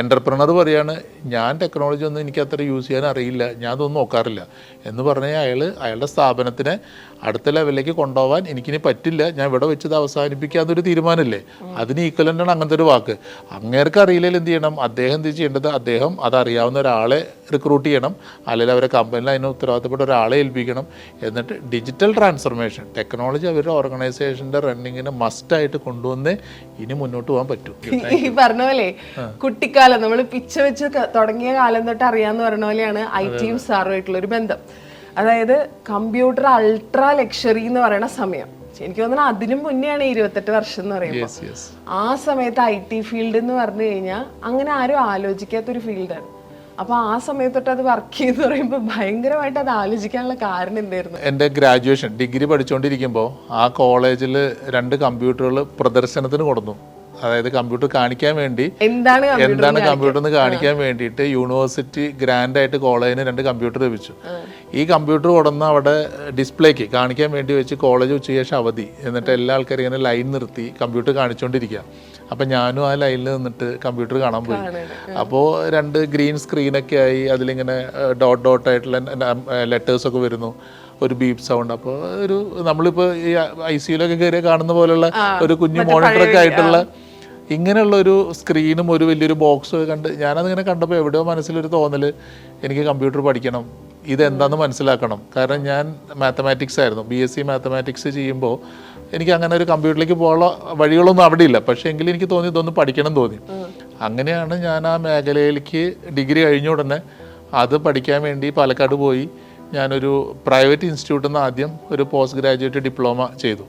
എന്റർപ്രണർ പറയാണ് ഞാൻ ടെക്നോളജി ഒന്നും എനിക്ക് അത്ര യൂസ് ചെയ്യാൻ അറിയില്ല ഞാൻ അതൊന്നും നോക്കാറില്ല. എന്ന് പറഞ്ഞാൽ അയാൾ അയാളുടെ സ്ഥാപനത്തിനെ അടുത്ത ലെവലിലേക്ക് കൊണ്ടുപോകാൻ എനിക്കിനി പറ്റില്ല ഞാൻ ഇവിടെ വെച്ചത് അവസാനിപ്പിക്കാന്നൊരു തീരുമാനമില്ലേ അതിന് ഈക്വലന്റാണ് അങ്ങനത്തെ ഒരു വാക്ക്. അങ്ങേർക്ക് അറിയില്ലെങ്കിൽ എന്ത് ചെയ്യണം? അദ്ദേഹം എന്ത് ചെയ്യേണ്ടത്? അദ്ദേഹം അതറിയാവുന്ന ഒരാളെ റിക്രൂട്ട് ചെയ്യണം അല്ലെങ്കിൽ അവരെ കമ്പനിയിൽ അതിന് ഉത്തരവാദിത്തപ്പെട്ട ഒരാളെ ഏൽപ്പിക്കണം എന്നിട്ട് ഡിജിറ്റൽ ട്രാൻസ്ഫർമേഷൻ ടെക്നോളജി അവരുടെ ഓർഗനൈസേഷന്റെ റണ്ണിങ്ങിന് മസ്റ്റായിട്ട് കൊണ്ടുവന്ന് ഇനി മുന്നോട്ട് പോകാൻ പറ്റും. ഈ പറഞ്ഞ പോലെ കുട്ടിക്കാലം നമ്മൾ പിച്ച വെച്ച് തുടങ്ങിയ കാലം തൊട്ട് അറിയാന്ന് പറഞ്ഞ പോലെയാണ് ഐ ടിയും സാറുമായിട്ടുള്ള ഒരു ബന്ധം. അതായത് കമ്പ്യൂട്ടർ അൾട്രാ ലക്ഷറി എന്ന് പറയുന്ന സമയം. എനിക്ക് തോന്നുന്നു അതിനും മുന്നെയാണ് ഇരുപത്തെട്ട് വർഷം എന്ന് പറയുമ്പോൾ ആ സമയത്ത് ഐ ടി ഫീൽഡ് എന്ന് പറഞ്ഞു കഴിഞ്ഞാൽ അങ്ങനെ ആരും ആലോചിക്കാത്തൊരു ഫീൽഡാണ് അപ്പൊ ആ സമയത്ത് തൊട്ട് അത് വർക്ക് ചെയ്ത് പറയുമ്പോൾ ഭയങ്കരമായിട്ട് അത് ആലോചിക്കാനുള്ള കാരണം എന്തായിരുന്നു? എന്റെ ഗ്രാജുവേഷൻ ഡിഗ്രി പഠിച്ചുകൊണ്ടിരിക്കുമ്പോൾ ആ കോളേജിൽ രണ്ട് കമ്പ്യൂട്ടറുകൾ പ്രദർശനത്തിന് കൊടുന്നു. അതായത് കമ്പ്യൂട്ടർ കാണിക്കാൻ വേണ്ടി എന്താണ് എന്താണ് കമ്പ്യൂട്ടർ എന്ന് കാണിക്കാൻ വേണ്ടിയിട്ട് യൂണിവേഴ്സിറ്റി ഗ്രാൻഡ് ആയിട്ട് കോളേജിന് രണ്ട് കമ്പ്യൂട്ടർ ലഭിച്ചു. ഈ കമ്പ്യൂട്ടർ ഉടന്ന് അവിടെ ഡിസ്പ്ലേക്ക് കാണിക്കാൻ വേണ്ടി വെച്ച് കോളേജ് ഉച്ചയ്ക്ക് ശേഷം അവധി. എന്നിട്ട് എല്ലാ ആൾക്കാരും ഇങ്ങനെ ലൈൻ നിർത്തി കമ്പ്യൂട്ടർ കാണിച്ചുകൊണ്ടിരിക്കുക അപ്പം ഞാനും ആ ലൈനിൽ നിന്നിട്ട് കമ്പ്യൂട്ടർ കാണാൻ പോയി. അപ്പോൾ രണ്ട് ഗ്രീൻ സ്ക്രീനൊക്കെ ആയി അതിലിങ്ങനെ ഡോട്ട് ഡോട്ട് ആയിട്ടുള്ള ലെറ്റേഴ്സൊക്കെ വരുന്നു. ഒരു ബീപ് സൗണ്ട് അപ്പോൾ ഒരു നമ്മളിപ്പോൾ ഈ ഐ സിയിലൊക്കെ കയറി കാണുന്ന പോലുള്ള ഒരു കുഞ്ഞു മോണിറ്ററൊക്കെ ആയിട്ടുള്ള ഇങ്ങനെയുള്ള ഒരു സ്ക്രീനും ഒരു വലിയൊരു ബോക്സും കണ്ട് ഞാനതിങ്ങനെ കണ്ടപ്പോൾ എവിടെയോ മനസ്സിലൊരു തോന്നൽ എനിക്ക് കമ്പ്യൂട്ടർ പഠിക്കണം ഇതെന്താണെന്ന് മനസ്സിലാക്കണം. കാരണം ഞാൻ മാത്തമാറ്റിക്സ് ആയിരുന്നു. ബി എസ് സി മാത്തമാറ്റിക്സ് ചെയ്യുമ്പോൾ എനിക്ക് അങ്ങനെ ഒരു കമ്പ്യൂട്ടറിലേക്ക് പോകാനുള്ള വഴികളൊന്നും അവിടെ ഇല്ല പക്ഷേ എങ്കിലും എനിക്ക് തോന്നി ഇതൊന്ന് പഠിക്കണം എന്ന് തോന്നി. അങ്ങനെയാണ് ഞാൻ ആ മേഖലയിലേക്ക് ഡിഗ്രി കഴിഞ്ഞ ഉടനെ അത് പഠിക്കാൻ വേണ്ടി പാലക്കാട് പോയി ഞാനൊരു പ്രൈവറ്റ് ഇൻസ്റ്റിറ്റ്യൂട്ടിൽ നിന്ന് ആദ്യം ഒരു പോസ്റ്റ് ഗ്രാജുവേറ്റ് ഡിപ്ലോമ ചെയ്തു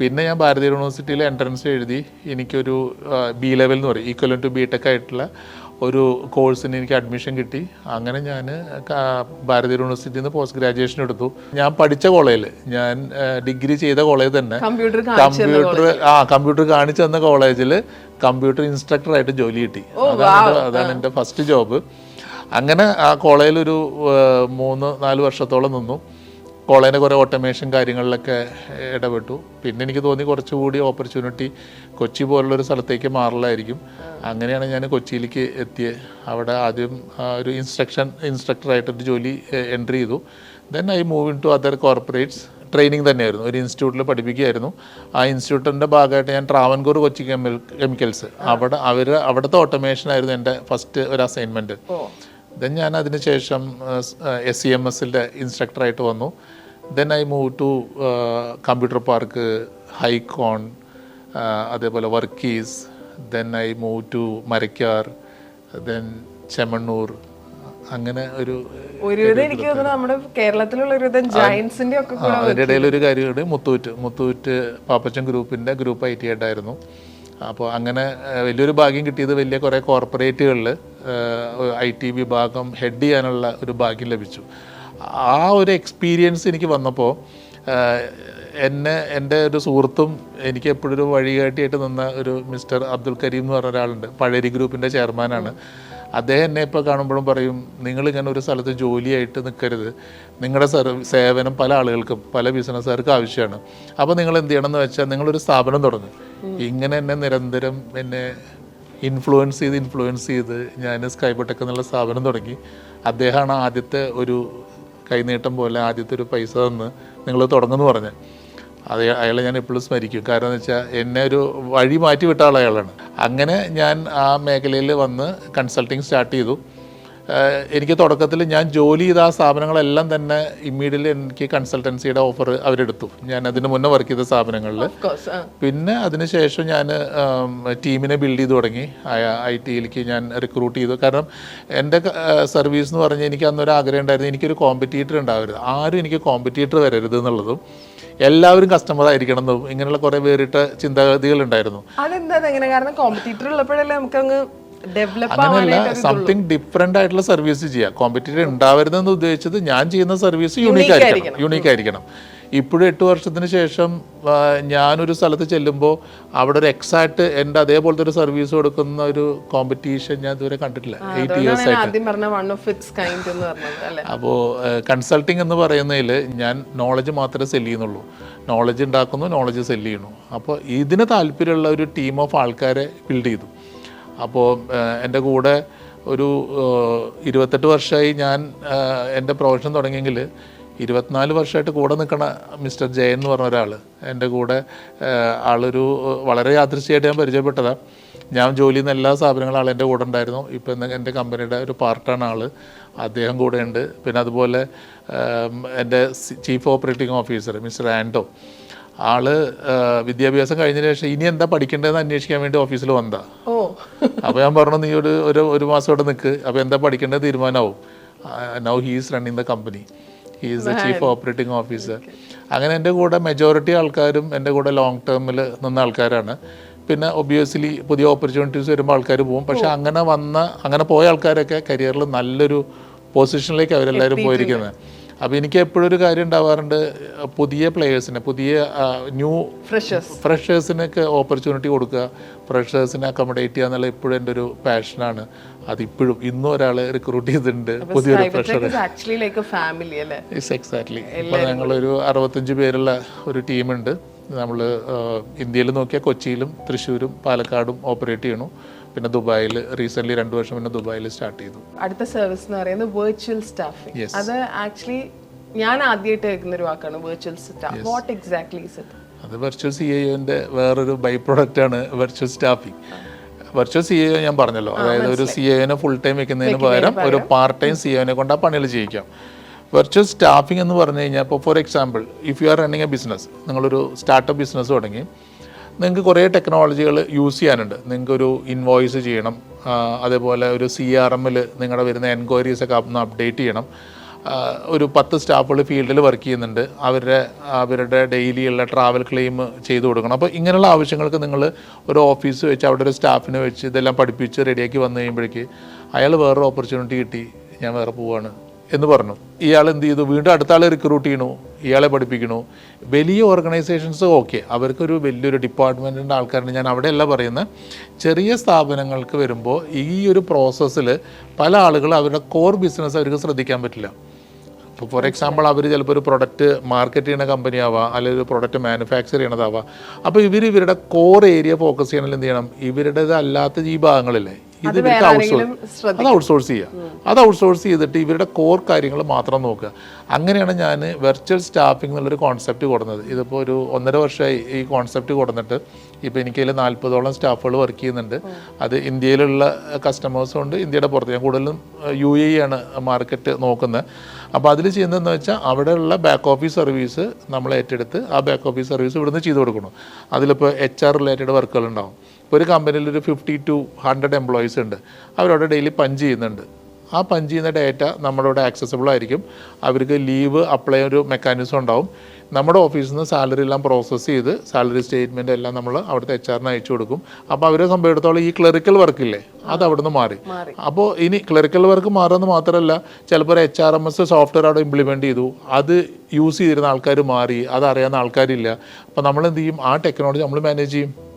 പിന്നെ ഞാൻ ഭാരതീയ യൂണിവേഴ്സിറ്റിയിൽ എൻട്രൻസ് എഴുതി എനിക്കൊരു ബി ലെവൽ എന്ന് പറയും. ഈക്വലൻ ടു ബി ടെക് ആയിട്ടുള്ള ഒരു കോഴ്സിന് എനിക്ക് അഡ്മിഷൻ കിട്ടി. അങ്ങനെ ഞാൻ ഭാരതീയ യൂണിവേഴ്സിറ്റിയിൽ നിന്ന് പോസ്റ്റ് ഗ്രാജുവേഷൻ എടുത്തു. ഞാൻ പഠിച്ച കോളേജിൽ ഞാൻ ഡിഗ്രി ചെയ്ത കോളേജ് തന്നെ കമ്പ്യൂട്ടർ ആ കമ്പ്യൂട്ടർ കാണിച്ചു തന്ന കോളേജിൽ കമ്പ്യൂട്ടർ ഇൻസ്ട്രക്ടറായിട്ട് ജോലി കിട്ടി. അതാണ് എന്റെ- അതാണ് എന്റെ ഫസ്റ്റ് ജോബ് അങ്ങനെ ആ കോളേജിൽ ഒരു മൂന്ന് നാല് വർഷത്തോളം നിന്നു. കോളേജിന്റെ കുറേ ഓട്ടോമേഷൻ കാര്യങ്ങളിലൊക്കെ ഇടപെട്ടു. പിന്നെ എനിക്ക് തോന്നി കുറച്ചുകൂടി ഓപ്പർച്യൂണിറ്റി കൊച്ചി പോലുള്ളൊരു സ്ഥലത്തേക്ക് മാറലായിരിക്കും. അങ്ങനെയാണ് ഞാൻ കൊച്ചിയിലേക്ക് എത്തിയത് അവിടെ ആദ്യം ഒരു ഇൻസ്ട്രക്ഷൻ ഇൻസ്ട്രക്ടറായിട്ടൊരു ജോലി എൻട്രി ചെയ്തു. Then I move into other corporates training തന്നെയായിരുന്നു. ഒരു ഇൻസ്റ്റിറ്റ്യൂട്ടിൽ പഠിപ്പിക്കുകയായിരുന്നു. ആ ഇൻസ്റ്റിറ്റ്യൂട്ടിന്റെ ഭാഗമായിട്ട് ഞാൻ ട്രാവൻകൂർ കൊച്ചി കെമിൽ കെമിക്കൽസ്. അവിടെ അവർ അവിടുത്തെ ഓട്ടോമേഷൻ ആയിരുന്നു എന്റെ ഫസ്റ്റ് ഒരു അസൈൻമെന്റ് ദെൻ ഞാൻ അതിനുശേഷം എസ് സി എം എസിന്റെ ഇൻസ്ട്രക്ടറായിട്ട് വന്നു. Then I move to computer park Hykon അതേപോലെ Varkeys. Then I move to Marakkar then Chemmannur. അങ്ങനെ ഒരു ഒരുവിധം എനിക്ക് തോന്നുന്നു നമ്മുടെ കേരളത്തിലുള്ള ഒരുവിധം ജയൻസിന്റെ ഒക്കെ ആ, അതിന്റെ ഇടയിൽ ഒരു കാര്യമുണ്ട്. മുത്തൂറ്റ് മുത്തൂറ്റ് പാപ്പച്ചൻ ഗ്രൂപ്പിന്റെ ഗ്രൂപ്പ് ഐ ടി ആയിട്ടായിരുന്നു. അപ്പോൾ അങ്ങനെ വലിയൊരു ഭാഗ്യം കിട്ടിയത് വലിയ കുറേ കോർപ്പറേറ്റുകളിൽ ഐ ടി വിഭാഗം ഹെഡ് ചെയ്യാനുള്ള ഒരു ഭാഗ്യം ലഭിച്ചു. ആ ഒരു എക്സ്പീരിയൻസ് എനിക്ക് വന്നപ്പോൾ എന്നെ എന്റെ ഒരു സുഹൃത്തും എനിക്ക് എപ്പോഴും ഒരു വഴികാട്ടിയായിട്ട് നിന്ന ഒരു മിസ്റ്റർ അബ്ദുൽ കരീം എന്ന് പറഞ്ഞ ഒരാളുണ്ട്. പഴരി ഗ്രൂപ്പിന്റെ ചെയർമാനാണ്. അദ്ദേഹം എന്നെ ഇപ്പോൾ കാണുമ്പോഴും പറയും നിങ്ങളിങ്ങനെ ഒരു സ്ഥലത്ത് ജോലിയായിട്ട് നിൽക്കരുത് നിങ്ങളുടെ സർവ് സേവനം പല ആളുകൾക്കും പല ബിസിനസ്സുകാർക്കും ആവശ്യമാണ്. അപ്പോൾ നിങ്ങൾ എന്ത് ചെയ്യണം എന്ന് വെച്ചാൽ നിങ്ങളൊരു സ്ഥാപനം തുടങ്ങും. ഇങ്ങനെ എന്നെ നിരന്തരം എന്നെ ഇൻഫ്ലുവൻസ് ചെയ്ത് ഇൻഫ്ലുവൻസ് ചെയ്ത് ഞാൻ സ്കൈബോടെക് എന്നുള്ള സ്ഥാപനം തുടങ്ങി. അദ്ദേഹമാണ് ആദ്യത്തെ ഒരു കൈനീട്ടം പോലെ ആദ്യത്തെ ഒരു പൈസ തന്ന് നിങ്ങൾ തുടങ്ങുമെന്ന് പറഞ്ഞ്. അത് അയാളെ ഞാൻ എപ്പോഴും സ്മരിക്കും. കാരണം എന്ന് വെച്ചാൽ എന്നെ ഒരു വഴി മാറ്റി വിട്ട ആൾ അയാളാണ്. അങ്ങനെ ഞാൻ ആ മേഖലയിൽ വന്ന് കൺസൾട്ടിങ് സ്റ്റാർട്ട് ചെയ്തു. എനിക്ക് തുടക്കത്തിൽ ഞാൻ ജോലി ചെയ്ത ആ സ്ഥാപനങ്ങളെല്ലാം തന്നെ ഇമ്മീഡിയറ്റ്ലി എനിക്ക് കൺസൾട്ടൻസിയുടെ ഓഫർ അവരെടുത്തു. ഞാൻ അതിന് മുന്നേ വർക്ക് ചെയ്ത സ്ഥാപനങ്ങളിൽ. പിന്നെ അതിനുശേഷം ഞാൻ ടീമിനെ ബിൽഡ് ചെയ്ത് തുടങ്ങി. ഐ ടിയിലേക്ക് ഞാൻ റിക്രൂട്ട് ചെയ്തു. കാരണം എന്റെ സർവീസ് എന്ന് പറഞ്ഞാൽ എനിക്ക് അന്നൊരു ആഗ്രഹം ഉണ്ടായിരുന്നു. എനിക്കൊരു കോമ്പറ്റീറ്റർ ഉണ്ടാവരുത്. ആരും എനിക്ക് കോമ്പറ്റീറ്റർ വരരുത് എന്നുള്ളതും എല്ലാവരും കസ്റ്റമർ ആയിരിക്കണം എന്നും ഇങ്ങനെയുള്ള കുറേ വേറിട്ട ചിന്താഗതികൾ ഉണ്ടായിരുന്നു. അതെന്താ കാരണം കോമ്പറ്റീറ്റർ ഉള്ളപ്പോഴല്ലേ നമുക്ക് അങ്ങ് ഡെവലപ്പ് അങ്ങനെയല്ല സംതിങ് ഡിഫറെന്റ് ആയിട്ടുള്ള സർവീസ് ചെയ്യുക കോമ്പറ്റീറ്റർ ഉണ്ടാവരുതെന്ന് ഉദ്ദേശിച്ചത് ഞാൻ ചെയ്യുന്ന സർവീസ് യുണീക്ക് ആയിരിക്കണം. യുണീക്ക് ആയിരിക്കണം. ഇപ്പോഴും എട്ട് വർഷത്തിന് ശേഷം ഞാനൊരു സ്ഥലത്ത് ചെല്ലുമ്പോൾ അവിടെ ഒരു എക്സാക്ട് എന്റെ അതേപോലത്തെ ഒരു സർവീസ് കൊടുക്കുന്ന ഒരു കോമ്പറ്റീഷൻ ഞാൻ ഇതുവരെ കണ്ടിട്ടില്ല. എയ്റ്റ് ഇയേഴ്സ് ആയിട്ട്. അപ്പോൾ കൺസൾട്ടിങ് എന്ന് പറയുന്നതിൽ ഞാൻ നോളജ് മാത്രമേ സെൽ ചെയ്യുന്നുള്ളൂ. നോളജ് ഉണ്ടാക്കുന്നു നോളജ് സെൽ ചെയ്യുന്നു. അപ്പോൾ ഇതിന് താല്പര്യമുള്ള ഒരു ടീം ഓഫ് ആൾക്കാരെ ബിൽഡ് ചെയ്തു. അപ്പോൾ എന്റെ കൂടെ ഒരു ഇരുപത്തെട്ട് വർഷമായി ഞാൻ എന്റെ പ്രൊഫഷൻ തുടങ്ങിയെങ്കിൽ ഇരുപത്തിനാല് വർഷമായിട്ട് കൂടെ നിൽക്കണ മിസ്റ്റർ ജയൻ എന്ന് പറഞ്ഞ ഒരാൾ എന്റെ കൂടെ ആളൊരു വളരെ യാദൃശ്യമായിട്ട് ഞാൻ പരിചയപ്പെട്ടതാണ് ഞാൻ ജോലി ചെയ്യുന്ന എല്ലാ സ്ഥാപനങ്ങളും ആൾ എന്റെ കൂടെ ഉണ്ടായിരുന്നു. ഇപ്പം എന്റെ കമ്പനിയുടെ ഒരു പാർട്ടാണ് ആൾ അദ്ദേഹം കൂടെ ഉണ്ട്. പിന്നെ അതുപോലെ എന്റെ chief operating officer mister Ando. ആൾ വിദ്യാഭ്യാസം കഴിഞ്ഞ ശേഷം ഇനി എന്താ പഠിക്കേണ്ടതെന്ന് അന്വേഷിക്കാൻ വേണ്ടി ഓഫീസിൽ വന്നതാ. ഓ. അപ്പോൾ ഞാൻ പറഞ്ഞു നീ ഒരു ഒരു ഒരു മാസം ഇവിടെ നിൽക്ക് അപ്പോൾ എന്താ പഠിക്കേണ്ടത് തീരുമാനമാവും. Now he's running the company he's the chief operating officer അങ്ങനെ എന്റെ കൂടെ മെജോറിറ്റി ആൾക്കാരും എന്റെ കൂടെ ലോങ് ടേമിൽ നിന്ന ആൾക്കാരാണ്. പിന്നെ ഒബിയസ്ലി പുതിയ ഓപ്പർച്യൂണിറ്റീസ് വരുമ്പോൾ ആൾക്കാർ പോകും. പക്ഷെ അങ്ങനെ വന്ന അങ്ങനെ പോയ ആൾക്കാരൊക്കെ കരിയറിൽ നല്ലൊരു പൊസിഷനിലേക്ക് അവരെല്ലാവരും പോയിരിക്കുന്നത് അപ്പോൾ എനിക്ക് എപ്പോഴും ഒരു കാര്യം ഉണ്ടാവാറുണ്ട് പുതിയ പ്ലേയേഴ്സിന് പുതിയ ന്യൂ ഫ്രഷേഴ്സ് ഫ്രഷേഴ്സിനൊക്കെ ഓപ്പർച്യൂണിറ്റി കൊടുക്കുക. ഫ്രഷേഴ്സിനെ അക്കോമഡേറ്റ് ചെയ്യുക എന്നുള്ള ഇപ്പോഴും എന്റെ ഒരു പാഷനാണ് അതിപ്പോഴും ഇന്നും ഒരാളെ റിക്രൂട്ട് ചെയ്തിട്ടുണ്ട് പുതിയൊരു ഫ്രഷർ ഇസ് എക്സാക്ട്ലി ഇപ്പോൾ ഞങ്ങളൊരു അറുപത്തഞ്ച് പേരുള്ള ഒരു ടീമുണ്ട് നമ്മൾ ഇന്ത്യയിൽ നോക്കിയാൽ കൊച്ചിയിലും തൃശ്ശൂരും പാലക്കാടും ഓപ്പറേറ്റ് ചെയ്യണു പിന്നെ ദുബായിൽ റീസെന്റ് രണ്ടു വർഷം മുന്നേ ദുബായിൽ സ്റ്റാർട്ട് ചെയ്തു. അടുത്ത സർവീസ് എന്ന് പറയുന്നത് വെർച്വൽ സ്റ്റാഫിംഗ് അത് ആക്ച്വലി ഞാൻ ആദ്യമായിട്ട് കേൾക്കുന്ന ഒരു വാക്കാണ് virtual staff what exactly is it അത് വെർച്വൽ സി ഐന്റെ വേറൊരു ബൈ പ്രൊഡക്റ്റാണ് virtual staffing virtual C I ഞാൻ പറഞ്ഞല്ലോ. അതായത് ഒരു സി ഐനെ ഫുൾ ടൈം വെക്കുന്നതിന് പകരം ഒരു പാർട്ട് ടൈം സി ഐനെ കൊണ്ട് ആ പണികൾ ചെയ്യിക്കാം. വെർച്വൽ സ്റ്റാഫിംഗ് എന്ന് പറഞ്ഞു കഴിഞ്ഞാൽ ഇപ്പോൾ for example if you are running a business നിങ്ങളൊരു സ്റ്റാർട്ടപ്പ് ബിസിനസ് തുടങ്ങി നിങ്ങൾക്ക് കുറേ ടെക്നോളജികൾ യൂസ് ചെയ്യാനുണ്ട്. നിങ്ങൾക്കൊരു ഇൻവോയ്സ് ചെയ്യണം. അതേപോലെ ഒരു സി ആർ എമ്മിൽ നിങ്ങളുടെ വരുന്ന എൻക്വയറീസ് ഒക്കെ ഒന്ന് അപ്ഡേറ്റ് ചെയ്യണം. ഒരു പത്ത് സ്റ്റാഫുകൾ ഫീൽഡിൽ വർക്ക് ചെയ്യുന്നുണ്ട്. അവരുടെ അവരുടെ ഡെയിലിയുള്ള ട്രാവൽ ക്ലെയിം ചെയ്തു കൊടുക്കണം. അപ്പോൾ ഇങ്ങനെയുള്ള ആവശ്യങ്ങൾക്ക് നിങ്ങൾ ഒരു ഓഫീസ് വെച്ച് അവിടെ ഒരു സ്റ്റാഫിനെ വെച്ച് ഇതെല്ലാം പഠിപ്പിച്ച് റെഡിയാക്കി വന്നു കഴിയുമ്പോഴേക്ക് അയാൾ വേറൊരു ഓപ്പർച്യൂണിറ്റി കിട്ടി. ഞാൻ വേറെ പോവാണ്. എന്ന് പറഞ്ഞു. ഇയാൾ എന്ത് ചെയ്തു? വീണ്ടും അടുത്ത ആളെ റിക്രൂട്ട് ചെയ്യണു. ഇയാളെ പഠിപ്പിക്കണു. വലിയ ഓർഗനൈസേഷൻസ് ഓക്കെ അവർക്കൊരു വലിയൊരു ഡിപ്പാർട്ട്മെന്റിന്റെ ആൾക്കാരുണ്ട്. ഞാൻ അവിടെയല്ല പറയുന്നത് ചെറിയ സ്ഥാപനങ്ങൾക്ക് വരുമ്പോൾ ഈ ഒരു പ്രോസസ്സിൽ പല ആളുകളും അവരുടെ കോർ ബിസിനസ് അവർക്ക് ശ്രദ്ധിക്കാൻ പറ്റില്ല. ഇപ്പോൾ ഫോർ എക്സാമ്പിൾ അവർ ചിലപ്പോൾ ഒരു പ്രൊഡക്റ്റ് മാർക്കറ്റ് ചെയ്യുന്ന കമ്പനി ആവാം അല്ലെങ്കിൽ ഒരു പ്രൊഡക്റ്റ് മാനുഫാക്ചർ ചെയ്യണതാവാം. അപ്പോൾ ഇവർ ഇവരുടെ കോർ ഏരിയ ഫോക്കസ് ചെയ്യണമെങ്കിൽ എന്ത് ചെയ്യണം? ഇവരുടേതല്ലാത്ത ഈ ഭാഗങ്ങളില്ലേ ഇത് ഇവർക്ക് ഔട്ട്സോഴ്സ് അത് ഔട്ട്സോഴ്സ് ചെയ്യുക അത് ഔട്ട്സോഴ്സ് ചെയ്തിട്ട് ഇവരുടെ കോർ കാര്യങ്ങൾ മാത്രം നോക്കുക. അങ്ങനെയാണ് ഞാൻ വെർച്വൽ സ്റ്റാഫിംഗ് എന്നുള്ളൊരു കോൺസെപ്റ്റ് കൊടുക്കുന്നത് ഇതിപ്പോൾ ഒരു ഒന്നര വർഷമായി ഈ കോൺസെപ്റ്റ് കൊടുത്തിട്ട് ഇപ്പോൾ എനിക്കതിൽ നാൽപ്പതോളം സ്റ്റാഫുകൾ വർക്ക് ചെയ്യുന്നുണ്ട്. അത് ഇന്ത്യയിലുള്ള കസ്റ്റമേഴ്സും ഉണ്ട്. ഇന്ത്യയുടെ പുറത്ത് ഞാൻ കൂടുതലും യു എ ആണ് മാർക്കറ്റ് നോക്കുന്നത്. അപ്പോൾ അതിൽ ചെയ്യുന്നതെന്ന് വെച്ചാൽ അവിടെയുള്ള ബാക്ക് ഓഫീസ് സർവീസ് നമ്മൾ ഏറ്റെടുത്ത് ആ ബാക്ക് ഓഫീസ് സർവീസ് ഇവിടുന്ന് ചെയ്തു കൊടുക്കണം. അതിലിപ്പോൾ എച്ച് ആർ റിലേറ്റഡ് വർക്കുകൾ ഉണ്ടാവും ഒരു കമ്പനിയിൽ ഒരു ഫിഫ്റ്റി ടു ഹൺഡ്രഡ് എംപ്ലോയീസ് ഉണ്ട്. അവരവിടെ ഡെയിലി പഞ്ച് ചെയ്യുന്നുണ്ട്. ആ പഞ്ച് ചെയ്യുന്ന ഡേറ്റ നമ്മളിവിടെ ആക്സസബിൾ ആയിരിക്കും. അവർക്ക് ലീവ് അപ്ലൈ ഒരു മെക്കാനിസം ഉണ്ടാവും. നമ്മുടെ ഓഫീസിൽ നിന്ന് സാലറി എല്ലാം പ്രോസസ്സ് ചെയ്ത് സാലറി സ്റ്റേറ്റ്മെന്റ് എല്ലാം നമ്മൾ അവിടുത്തെ എച്ച് ആറിന് അയച്ചു കൊടുക്കും. അപ്പോൾ അവരെ സംബന്ധിച്ചിടത്തോളം ഈ ക്ലറിക്കൽ വർക്കില്ലേ അത് അവിടുന്ന് മാറി. മാറി. അപ്പോൾ ഇനി ക്ലറിക്കൽ വർക്ക് മാറുമെന്ന് മാത്രമല്ല ചിലപ്പോൾ ഒരു H R M S software അവിടെ ഇംപ്ലിമെന്റ് ചെയ്തു. അത് യൂസ് ചെയ്തിരുന്ന ആൾക്കാർ മാറി. അത് അറിയാവുന്ന ആൾക്കാരില്ല. അപ്പോൾ നമ്മൾ എന്ത് ചെയ്യും? ആ ടെക്നോളജി നമ്മൾ മാനേജ് ചെയ്യും.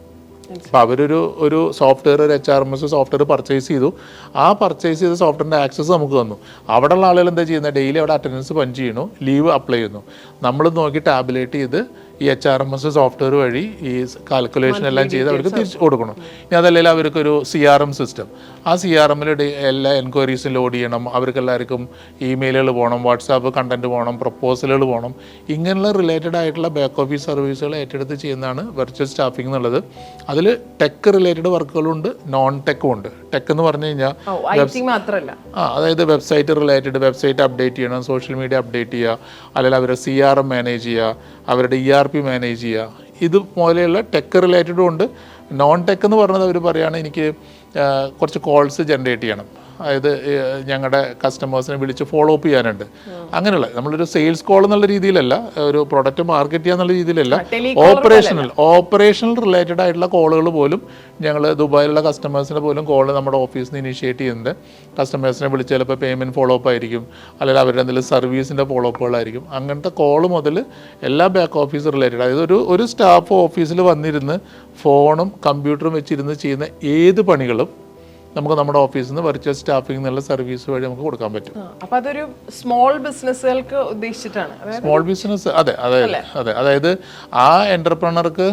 അപ്പോൾ അവരൊരു ഒരു സോഫ്റ്റ്വെയർ ഒരു H R M S software purchase ചെയ്തു. ആ പർച്ചേസ് ചെയ്ത സോഫ്റ്റ്വെയറിന്റെ ആക്സസ് നമുക്ക് തന്നു. അവിടെയുള്ള ആളുകൾ എന്താ ചെയ്യുന്നത്? ഡെയിലി അവിടെ അറ്റൻഡൻസ് പഞ്ച് ചെയ്യണു ലീവ് അപ്ലൈ ചെയ്യുന്നു. നമ്മൾ നോക്കി ടാബുലേറ്റ് ചെയ്ത് ഈ H R M S software വഴി ഈ കാൽക്കുലേഷൻ എല്ലാം ചെയ്ത് അവർക്ക് തിരിച്ചു കൊടുക്കണം. ഇനി അതല്ലെങ്കിൽ അവർക്കൊരു സി ആർ എം സിസ്റ്റം ആ സി ആർ എമ്മിൽ എല്ലാ എൻക്വയറീസും ലോഡ് ചെയ്യണം. അവർക്ക് എല്ലാവർക്കും ഇമെയിലുകൾ പോകണം വാട്സാപ്പ് കണ്ടന്റ് പോകണം പ്രപ്പോസലുകൾ പോകണം. ഇങ്ങനെയുള്ള റിലേറ്റഡ് ആയിട്ടുള്ള ബാക്ക് ഓഫീസ് സർവീസുകൾ ഏറ്റെടുത്ത് ചെയ്യുന്നതാണ് വെർച്വൽ സ്റ്റാഫിംഗ് എന്നുള്ളത്. അതിൽ ടെക് റിലേറ്റഡ് വർക്കുകളുണ്ട് നോൺ ടെക്കും ഉണ്ട്. ടെക് എന്ന് പറഞ്ഞു കഴിഞ്ഞാൽ ആ അതായത് വെബ്സൈറ്റ് റിലേറ്റഡ് വെബ്സൈറ്റ് അപ്ഡേറ്റ് ചെയ്യണം സോഷ്യൽ മീഡിയ അപ്ഡേറ്റ് ചെയ്യുക അല്ലെങ്കിൽ അവരുടെ സി ആർ എം മാനേജ് ചെയ്യുക അവരുടെ ഇ ആർ പി മാനേജ് ചെയ്യുക ഇതുപോലെയുള്ള ടെക്ക് ടെക് റിലേറ്റഡും ഉണ്ട്. നോൺ ടെക് എന്ന് പറഞ്ഞത് അവർ പറയുകയാണ് എനിക്ക് കുറച്ച് കോൾസ് ജനറേറ്റ് ചെയ്യണം. അതായത് ഞങ്ങളുടെ കസ്റ്റമേഴ്സിനെ വിളിച്ച് ഫോളോ അപ്പ് ചെയ്യാനുണ്ട്. അങ്ങനെയുള്ള നമ്മളൊരു സെയിൽസ് കോൾ എന്നുള്ള രീതിയിലല്ല ഒരു പ്രൊഡക്റ്റ് മാർക്കറ്റ് ചെയ്യുക എന്നുള്ള രീതിയിലല്ല ഓപ്പറേഷണൽ ഓപ്പറേഷണൽ റിലേറ്റഡ് ആയിട്ടുള്ള കോളുകൾ പോലും ഞങ്ങൾ ദുബായിലുള്ള കസ്റ്റമേഴ്സിനെ പോലും കോൾ നമ്മുടെ ഓഫീസിൽ നിന്ന് ഇനിഷ്യേറ്റ് ചെയ്യുന്നുണ്ട്. കസ്റ്റമേഴ്സിനെ വിളിച്ച് ചിലപ്പോൾ പേയ്മെന്റ് ഫോളോ അപ്പ് ആയിരിക്കും. അല്ലെങ്കിൽ അവരുടെ എന്തെങ്കിലും സർവീസിന്റെ ഫോളോ അപ്പുകളായിരിക്കും അങ്ങനത്തെ കോൾ മുതൽ എല്ലാ ബാക്ക് ഓഫീസ് റിലേറ്റഡ് അതായത് ഒരു ഒരു സ്റ്റാഫ് ഓഫീസിൽ വന്നിരുന്ന് ഫോണും കമ്പ്യൂട്ടറും വെച്ചിരുന്ന് ചെയ്യുന്ന ഏത് പണികളും നമുക്ക് നമ്മുടെ ഓഫീസിൽ നിന്ന് വെർച്വൽ സ്റ്റാഫിംഗ് എന്നുള്ള സർവീസ് വഴി നമുക്ക് കൊടുക്കാൻ പറ്റും. അപ്പോൾ അപ്പൊ അതൊരു സ്മോൾ ബിസിനസ്സുകൾക്ക് ഉദ്ദേശിച്ചിട്ടാണ്. സ്മോൾ ബിസിനസ് അതെ അതെ അതെ അതായത് ആ എന്റർപ്രണർക്ക്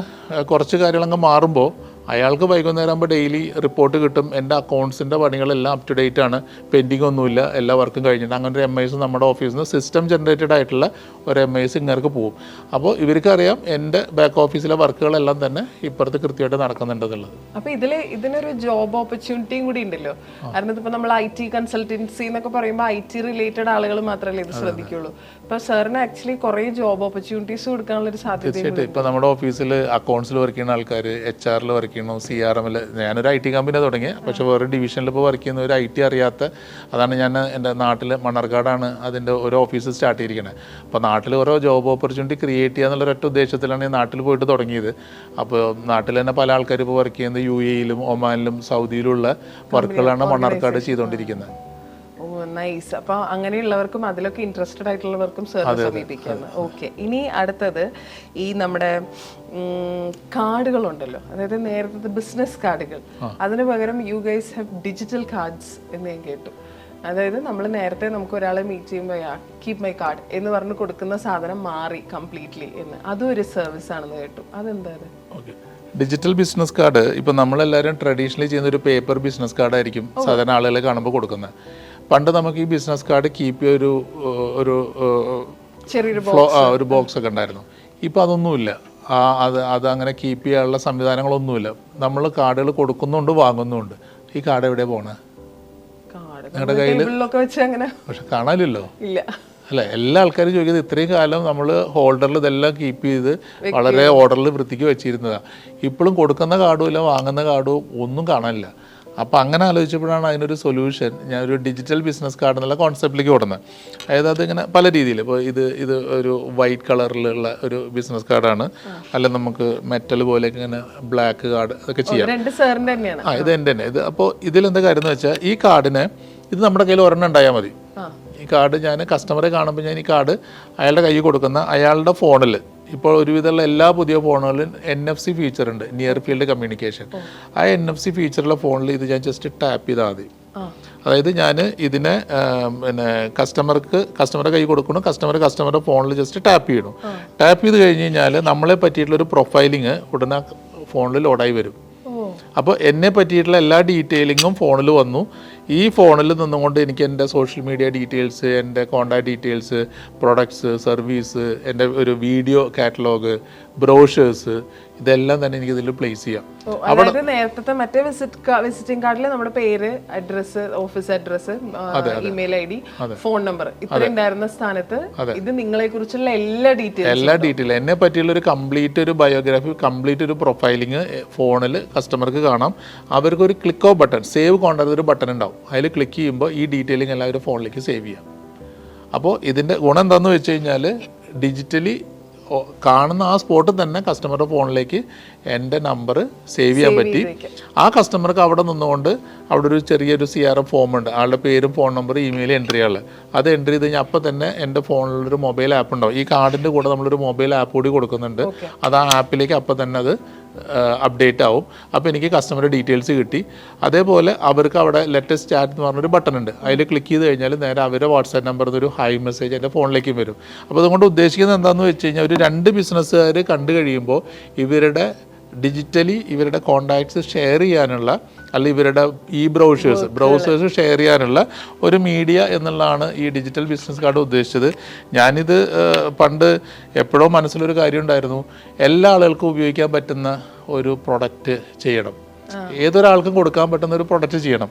കുറച്ച് കാര്യങ്ങളങ്ങ് മാറുമ്പോൾ അയാൾക്ക് വൈകുന്നേരം ആകുമ്പോൾ ഡെയിലി റിപ്പോർട്ട് കിട്ടും. എന്റെ അക്കൗണ്ട്സിന്റെ പണികളെല്ലാം അപ് ടു ഡേറ്റ് ആണ്. പെൻഡിങ് ഒന്നുമില്ല. എല്ലാ വർക്കും കഴിഞ്ഞിട്ട്. അങ്ങനെ ഒരു എം ഐസ് നമ്മുടെ ഓഫീസിൽ നിന്ന് സിസ്റ്റം ജനറേറ്റഡ് ആയിട്ടുള്ള ഒരു എം ഐസ് ഇങ്ങർക്ക് പോകും. അപ്പോൾ ഇവർക്കറിയാം എന്റെ ബാക്ക് ഓഫീസിലെ വർക്കുകളെല്ലാം തന്നെ ഇപ്പുറത്ത് കൃത്യമായിട്ട് നടക്കുന്നുണ്ടെന്നുള്ളത്. അപ്പോൾ ഇതിൽ ഇതിനൊരു ജോബ് ഓപ്പർച്യൂണിറ്റിയും കൂടി ഉണ്ടല്ലോ. കാരണം ഇതിപ്പോൾ നമ്മൾ ഐ ടി കൺസൾട്ടൻസി എന്നൊക്കെ പറയുമ്പോൾ ഐ ടി റിലേറ്റഡ് ആളുകൾ മാത്രമല്ലേ ഇത് ശ്രദ്ധിക്കുള്ളൂ. അപ്പോൾ സാറിന് ആക്ച്വലി കുറേ ജോബ് ഓപ്പർച്യൂണിറ്റീസ് കൊടുക്കാനുള്ള ഒരു സാധ്യത തീർച്ചയായിട്ടും. ഇപ്പോൾ നമ്മുടെ ഓഫീസിൽ അക്കൗണ്ട്സിൽ വർക്ക് ചെയ്യുന്ന ആൾക്കാർ എച്ച് ആറിൽ വർക്ക് ചെയ്യണു സി ആർ എമ്മിൽ ഞാനൊരു ഐ ടി കമ്പനി തുടങ്ങി പക്ഷേ വേറെ ഡിവിഷനിൽ ഇപ്പോൾ വർക്ക് ചെയ്യുന്ന ഒരു ഐ ടി അറിയാത്ത അതാണ് ഞാൻ എന്റെ നാട്ടിൽ മണ്ണാർക്കാടാണ് അതിന്റെ ഒരു ഓഫീസ് സ്റ്റാർട്ട് ചെയ്തിരിക്കുന്നത് അപ്പോൾ നാട്ടിൽ ഓരോ ജോബ് ഓപ്പർച്യൂണിറ്റി ക്രിയേറ്റ് ചെയ്യുക എന്നുള്ള ഒരൊറ്റ ഉദ്ദേശത്തിലാണ് ഞാൻ നാട്ടിൽ പോയിട്ട് തുടങ്ങിയത്. അപ്പോൾ നാട്ടിൽ തന്നെ പല ആൾക്കാർ ഇപ്പോൾ വർക്ക് ചെയ്യുന്നത് യു എയിലും ഒമാനിലും സൗദിയിലുള്ള വർക്കുകളാണ് മണ്ണാർക്കാട് ചെയ്തുകൊണ്ടിരിക്കുന്നത്. നൈസ് അപ്പൊ അങ്ങനെയുള്ളവർക്കും അതിലൊക്കെ ഇൻട്രസ്റ്റഡ് ആയിട്ടുള്ളവർക്കും സർവീസ് സമീപിക്കാണ് ഓക്കെ ഇനി അടുത്തത് ഈ നമ്മുടെ കാർഡുകളുണ്ടല്ലോ. അതായത് നേരത്തെ ബിസിനസ് കാർഡുകൾ. അതിന് പകരം you guys have digital cards എന്ന് ഞാൻ കേട്ടു. അതായത് നമ്മൾ നേരത്തെ നമുക്ക് ഒരാളെ മീറ്റ് ചെയ്യുമ്പോൾ കീപ് മൈ കാർഡ് എന്ന് പറഞ്ഞ് കൊടുക്കുന്ന സാധനം മാറി കംപ്ലീറ്റ്ലി എന്ന്. അതും ഒരു സർവീസ് ആണെന്ന് കേട്ടു. അതെന്താ അത്? ഡിജിറ്റൽ ബിസിനസ് കാർഡ് ഇപ്പം നമ്മളെല്ലാവരും ട്രഡീഷണലി ചെയ്യുന്ന ഒരു പേപ്പർ ബിസിനസ് കാർഡ് ആയിരിക്കും സാധാരണ ആളുകളെ കാണുമ്പോൾ കൊടുക്കുന്നത്. പണ്ട് നമുക്ക് ഈ ബിസിനസ് കാർഡ് കീപ്പ് ഒരു ഒരു ചെറിയൊരു ഒരു ബോക്സ് ഒക്കെ ഉണ്ടായിരുന്നു. ഇപ്പോൾ അതൊന്നുമില്ല. അത് അത് അങ്ങനെ കീപ്പ് ചെയ്യാനുള്ള സംവിധാനങ്ങളൊന്നുമില്ല. നമ്മൾ കാർഡുകൾ കൊടുക്കുന്നുണ്ട് വാങ്ങുന്നുണ്ട്. ഈ കാർഡ് എവിടെ പോണേ? നിങ്ങളുടെ കയ്യിൽ പക്ഷെ കാണാനില്ലല്ലോ. ഇല്ല. അല്ല? എല്ലാ ആൾക്കാരും ചോദിക്കുന്നത് ഇത്രയും കാലം നമ്മൾ ഹോൾഡറിൽ ഇതെല്ലാം കീപ്പ് ചെയ്ത് വളരെ ഓർഡറിൽ വൃത്തിക്ക് വെച്ചിരുന്നതാണ് ഇപ്പോഴും കൊടുക്കുന്ന കാർഡും ഇല്ല വാങ്ങുന്ന കാർഡും ഒന്നും കാണാനില്ല. അപ്പോൾ അങ്ങനെ ആലോചിച്ചപ്പോഴാണ് അതിനൊരു സൊല്യൂഷൻ ഞാൻ ഒരു ഡിജിറ്റൽ ബിസിനസ് കാർഡ് എന്നുള്ള കോൺസെപ്റ്റിലേക്ക് ഓടുന്നത്. അതായത് അതിങ്ങനെ പല രീതിയിൽ ഇപ്പോൾ ഇത് ഇത് ഒരു വൈറ്റ് കളറിലുള്ള ഒരു ബിസിനസ് കാർഡാണ് അല്ല നമുക്ക് മെറ്റൽ പോലെ ഇങ്ങനെ ബ്ലാക്ക് കാർഡ് അതൊക്കെ ചെയ്യാം. ആ ഇത് എന്റെ തന്നെ. ഇത് അപ്പോൾ ഇതിലെന്താ കാര്യം എന്ന് വെച്ചാൽ ഈ കാർഡിന് ഇത് നമ്മുടെ കയ്യിൽ ഒരെണ്ണം ഉണ്ടായാൽ മതി. ഈ കാർഡ് ഞാൻ കസ്റ്റമറെ കാണുമ്പോൾ ഞാൻ ഈ കാർഡ് അയാളുടെ കയ്യിൽ കൊടുക്കുന്ന അയാളുടെ ഫോണിൽ ഇപ്പോൾ ഒരുവിധമുള്ള എല്ലാ പുതിയ ഫോണുകളിലും എൻ എഫ് സി ഫീച്ചർ ഉണ്ട് നിയർ ഫീൽഡ് കമ്മ്യൂണിക്കേഷൻ ആ എൻ എഫ് സി ഫീച്ചറുള്ള ഫോണിൽ ഇത് ഞാൻ ജസ്റ്റ് ടാപ്പ് ചെയ്താൽ മതി. അതായത് ഞാൻ ഇതിനെ പിന്നെ കസ്റ്റമർക്ക് കസ്റ്റമറെ കൈ കൊടുക്കണം കസ്റ്റമർ കസ്റ്റമറുടെ ഫോണിൽ ജസ്റ്റ് ടാപ്പ് ചെയ്യണം. ടാപ്പ് ചെയ്ത് കഴിഞ്ഞ് കഴിഞ്ഞാൽ നമ്മളെ പറ്റിയിട്ടുള്ള ഒരു പ്രൊഫൈലിങ് ഉടനെ ഫോണിൽ ലോഡായി വരും. അപ്പോൾ എന്നെ പറ്റിയിട്ടുള്ള എല്ലാ ഡീറ്റെയിലിങ്ങും ഫോണിൽ വന്നു. ഈ ഫോണിൽ നിന്നുകൊണ്ട് എനിക്ക് എന്റെ സോഷ്യൽ മീഡിയ ഡീറ്റെയിൽസ് എന്റെ കോണ്ടാക്ട് ഡീറ്റെയിൽസ് പ്രൊഡക്ട്സ് സർവീസ് എന്റെ ഒരു വീഡിയോ കാറ്റലോഗ് ബ്രോഷേഴ്സ് ഇതെല്ലാം തന്നെ എനിക്ക് ഇതിൽ പ്ലേസ് ചെയ്യാം. അതായത് നേരത്തെ മറ്റേ വിസിറ്റ് വിസിറ്റിംഗ് കാർഡിൽ നമ്മുടെ പേര് address office address email I D phone number ഇത്ര ഉണ്ടായിരുന്ന സ്ഥാനത്ത് ഇത് നിങ്ങളെ കുറിച്ചുള്ള എല്ലാ ഡീറ്റെയിൽസ് എല്ലാ ഡീറ്റെയിൽ എന്നെ പറ്റിയുള്ള ഒരു കംപ്ലീറ്റ് ഒരു ബയോഗ്രാഫി കംപ്ലീറ്റ് ഒരു പ്രൊഫൈലിംഗ് ഫോണിൽ കസ്റ്റമർക്ക് കാണാം. അവർക്ക് ഒരു click of button save contact ഒരു ബട്ടൺ ഉണ്ടാവും. അതിൽ ക്ലിക്ക് ചെയ്യുമ്പോൾ ഈ ഡീറ്റെയിലിംഗ് എല്ലാവരും ഫോണിലേക്ക് സേവ് ചെയ്യാം. അപ്പോൾ ഇതിന്റെ ഗുണം എന്താണെന്ന് വെച്ച് കഴിഞ്ഞാൽ ഡിജിറ്റലി കാണുന്ന ആ സ്പോട്ടിൽ തന്നെ കസ്റ്റമറുടെ ഫോണിലേക്ക് എന്റെ നമ്പർ സേവ് ചെയ്യാൻ പറ്റി. ആ കസ്റ്റമർക്ക് അവിടെ നിന്നുകൊണ്ട് അവിടെ ഒരു ചെറിയൊരു സി ആർ എം ഫോം ഉണ്ട്. ആളുടെ പേരും ഫോൺ നമ്പർ ഇമെയിൽ എൻട്രി ചെയ്യാനുള്ളത് അത് എൻട്രി ചെയ്ത് കഴിഞ്ഞാൽ അപ്പം തന്നെ എന്റെ ഫോണിലൊരു മൊബൈൽ ആപ്പ് ഉണ്ടാവും. ഈ കാർഡിന്റെ കൂടെ നമ്മളൊരു മൊബൈൽ ആപ്പ് കൂടി കൊടുക്കുന്നുണ്ട്. അത് ആ ആപ്പിലേക്ക് അപ്പം തന്നെ അത് അപ്ഡേറ്റ് ആവും. അപ്പോൾ എനിക്ക് കസ്റ്റമറുടെ ഡീറ്റെയിൽസ് കിട്ടി. അതേപോലെ അവർക്ക് അവിടെ ലെറ്റസ്റ്റ് ചാറ്റ് എന്ന് പറഞ്ഞൊരു ബട്ടൺ ഉണ്ട്. അതിൽ ക്ലിക്ക് ചെയ്ത് കഴിഞ്ഞാൽ നേരെ അവരുടെ വാട്സാപ്പ് നമ്പറിൽ ഒരു ഹൈ മെസ്സേജ് എന്റെ ഫോണിലേക്കും വരും. അപ്പോൾ അതുകൊണ്ട് ഉദ്ദേശിക്കുന്നത് എന്താണെന്ന് വെച്ച് കഴിഞ്ഞാൽ ഒരു രണ്ട് ബിസിനസ്സുകാർ കണ്ടു കഴിയുമ്പോൾ ഇവരുടെ ഡിജിറ്റലി ഇവരുടെ കോണ്ടാക്ട്സ് ഷെയർ ചെയ്യാനുള്ള അല്ല ഇവരുടെ ഈ ബ്രൗഷേഴ്സ് ബ്രൗസേഴ്സ് ഷെയർ ചെയ്യാനുള്ള ഒരു മീഡിയ എന്നുള്ളതാണ് ഈ ഡിജിറ്റൽ ബിസിനസ് കാർഡ് ഉദ്ദേശിച്ചത്. ഞാനിത് പണ്ട് എപ്പോഴോ മനസ്സിലൊരു കാര്യം ഉണ്ടായിരുന്നു. എല്ലാ ആളുകൾക്കും ഉപയോഗിക്കാൻ പറ്റുന്ന ഒരു പ്രൊഡക്റ്റ് ചെയ്യണം. ഏതൊരാൾക്കും കൊടുക്കാൻ പറ്റുന്ന ഒരു പ്രൊഡക്റ്റ് ചെയ്യണം.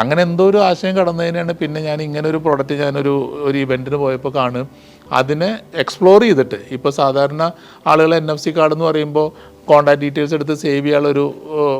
അങ്ങനെ എന്തോ ഒരു ആശയം കടന്നതിനാണ് പിന്നെ ഞാൻ ഇങ്ങനെ ഒരു പ്രൊഡക്റ്റ് ഞാനൊരു ഒരു ഇവന്റിന് പോയപ്പോൾ കാണും അതിനെ എക്സ്പ്ലോർ ചെയ്തിട്ട്. ഇപ്പോൾ സാധാരണ ആളുകൾ എൻ എഫ് സി കാർഡ് എന്ന് പറയുമ്പോൾ കോൺടാക്ട് ഡീറ്റെയിൽസ് എടുത്ത് സേവ് ചെയ്യാനുള്ളൊരു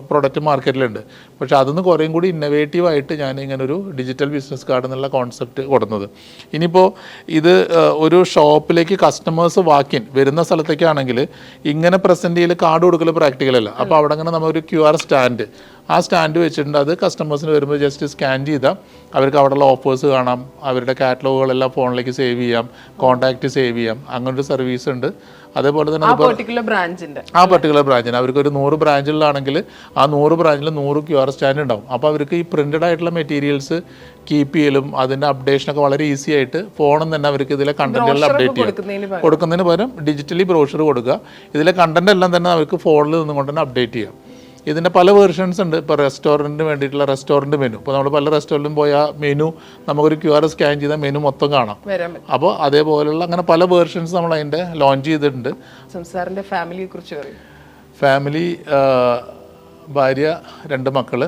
പ്രൊഡക്റ്റ് മാർക്കറ്റിലുണ്ട് പക്ഷേ അതൊന്ന് കുറേയും കൂടി ഇന്നവേറ്റീവ് ആയിട്ട് ഞാൻ ഇങ്ങനൊരു ഒരു ഡിജിറ്റൽ ബിസിനസ് കാർഡ് എന്നുള്ള കോൺസെപ്റ്റ് കൊടുക്കുന്നത് ഇനിയിപ്പോൾ ഇത് ഒരു ഷോപ്പിലേക്ക് കസ്റ്റമേഴ്സ് വാക്കിൻ വരുന്ന സ്ഥലത്തേക്കാണെങ്കിൽ ഇങ്ങനെ പ്രസന്റ് ചെയ്യൽ കാർഡ് കൊടുക്കൽ പ്രാക്ടിക്കലല്ല അപ്പോൾ അവിടെ അങ്ങനെ നമ്മൾ ഒരു ക്യു ആർ സ്റ്റാൻഡ് ആ സ്റ്റാൻഡ് വെച്ചിട്ടുണ്ട്. അത് കസ്റ്റമേഴ്സിന് വരുമ്പോൾ ജസ്റ്റ് സ്കാൻ ചെയ്താൽ അവർക്ക് അവിടെയുള്ള ഓഫേഴ്സ് കാണാം. അവരുടെ കാറ്റലോഗുകളെല്ലാം ഫോണിലേക്ക് സേവ് ചെയ്യാം. കോൺടാക്റ്റ് സേവ് ചെയ്യാം. അങ്ങനൊരു സർവീസ് ഉണ്ട്. അതേപോലെ തന്നെ ആ പെർട്ടിക്കുലർ ബ്രാഞ്ചിന്റെ ആ പർട്ടിക്കുലർ ബ്രാഞ്ചിന് അവർക്ക് ഒരു നൂറ് ബ്രാഞ്ചിലാണെങ്കിൽ ആ നൂറ് ബ്രാഞ്ചിൽ നൂറ് ക്യു ആർ സ്റ്റാൻഡ് ഉണ്ടാവും. അപ്പോൾ അവർക്ക് ഈ പ്രിന്റഡ് ആയിട്ടുള്ള മെറ്റീരിയൽസ് കീപ്പ് ചെയ്യലും അതിന്റെ അപ്ഡേഷനൊക്കെ വളരെ ഈസി ആയിട്ട് ഫോണിൽ തന്നെ അവർക്ക് ഇതിലെ കണ്ടന്റുകളിൽ അപ്ഡേറ്റ് ചെയ്യാം. കൊടുക്കുന്നതിന് പകരം. ഡിജിറ്റലി ബ്രോഷർ കൊടുക്കുക. ഇതിലെ കണ്ടന്റ് എല്ലാം തന്നെ അവർക്ക് ഫോണിൽ നിന്നുകൊണ്ട് തന്നെ അപ്ഡേറ്റ് ചെയ്യാം. ഇതിന്റെ പല വേർഷൻസ് ഉണ്ട്. ഇപ്പോൾ റെസ്റ്റോറന്റിന് വേണ്ടിയിട്ടുള്ള റെസ്റ്റോറന്റ് മെനു ഇപ്പോൾ നമ്മൾ പല റെസ്റ്റോറന്റിലും പോയ മെനു നമുക്കൊരു ക്യു ആർ സ്കാൻ ചെയ്താൽ മെനു മൊത്തം കാണാം. അപ്പോൾ അതേപോലെയുള്ള അങ്ങനെ പല വേർഷൻസ് നമ്മൾ അതിന്റെ ലോഞ്ച് ചെയ്തിട്ടുണ്ട്. സംസാറിന്റെ ഫാമിലിയെ കുറിച്ച് പറയും. ഫാമിലി ഭാര്യ രണ്ട് മക്കൾ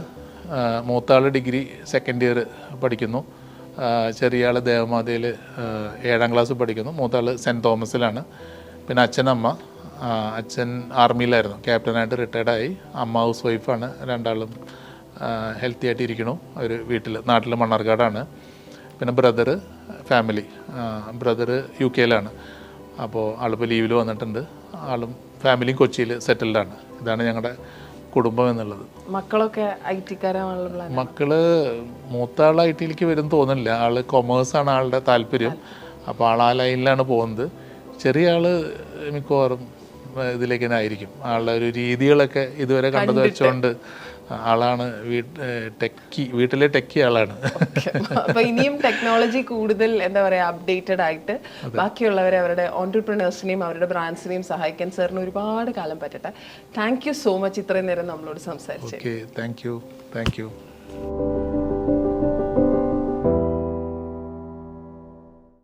ആ, മൂത്താൾ ഡിഗ്രി സെക്കൻഡ് ഇയർ പഠിക്കുന്നു. ചെറിയ ആൾ ദേവമാതയിൽ ഏഴാം ക്ലാസ് പഠിക്കുന്നു. മൂത്താൾ സെന്റ് തോമസിലാണ്. പിന്നെ അച്ഛനമ്മ അച്ഛൻ ആർമിയിലായിരുന്നു. ക്യാപ്റ്റനായിട്ട് റിട്ടയർഡായി. അമ്മ ഹൗസ് വൈഫാണ്. രണ്ടാളും ഹെൽത്തി ആയിട്ട് ഇരിക്കണു അവർ വീട്ടിൽ നാട്ടിൽ മണ്ണാർക്കാടാണ്. പിന്നെ ബ്രദർ ഫാമിലി ബ്രദർ യു കെയിലാണ്. അപ്പോൾ ആളിപ്പോൾ ലീവിൽ വന്നിട്ടുണ്ട്. ആളും ഫാമിലിയും കൊച്ചിയിൽ സെറ്റിൽഡാണ് ഇതാണ് ഞങ്ങളുടെ കുടുംബം എന്നുള്ളത്. മക്കളൊക്കെ ഐ ടിക്കാരാണുള്ള മക്കൾ മൂത്ത ആൾ ഐ ടിയിലേക്ക് വരും തോന്നുന്നില്ല. ആൾ കൊമേഴ്സാണ് ആളുടെ താല്പര്യം. അപ്പോൾ ആൾ ആ ലൈനിലാണ് പോകുന്നത്. ചെറിയ ആൾ മിക്കവാറും ഇതിലേക്ക് തന്നെ ആയിരിക്കും ആളുടെ ഒരു രീതികളൊക്കെ ഇതുവരെ കണ്ടത് വെച്ചുകൊണ്ട് ആളാണ് ടെക്കി വീട്ടിലെ ടെക്കി ആളാണ്. അപ്പൊ ഇനിയും ടെക്നോളജി കൂടുതൽ എന്താ പറയാ അപ്ഡേറ്റഡ് ആയിട്ട് ബാക്കിയുള്ളവരെ അവരുടെ ഓൺടർപ്രണേഴ്സിനെയും അവരുടെ ബ്രാൻഡ്സിനെയും സഹായിക്കാൻ സാറിന് ഒരുപാട് കാലം പറ്റട്ടെ. താങ്ക് യു സോ മച്ച് ഇത്രയും നേരം നമ്മളോട് സംസാരിച്ചു താങ്ക് യു താങ്ക് യു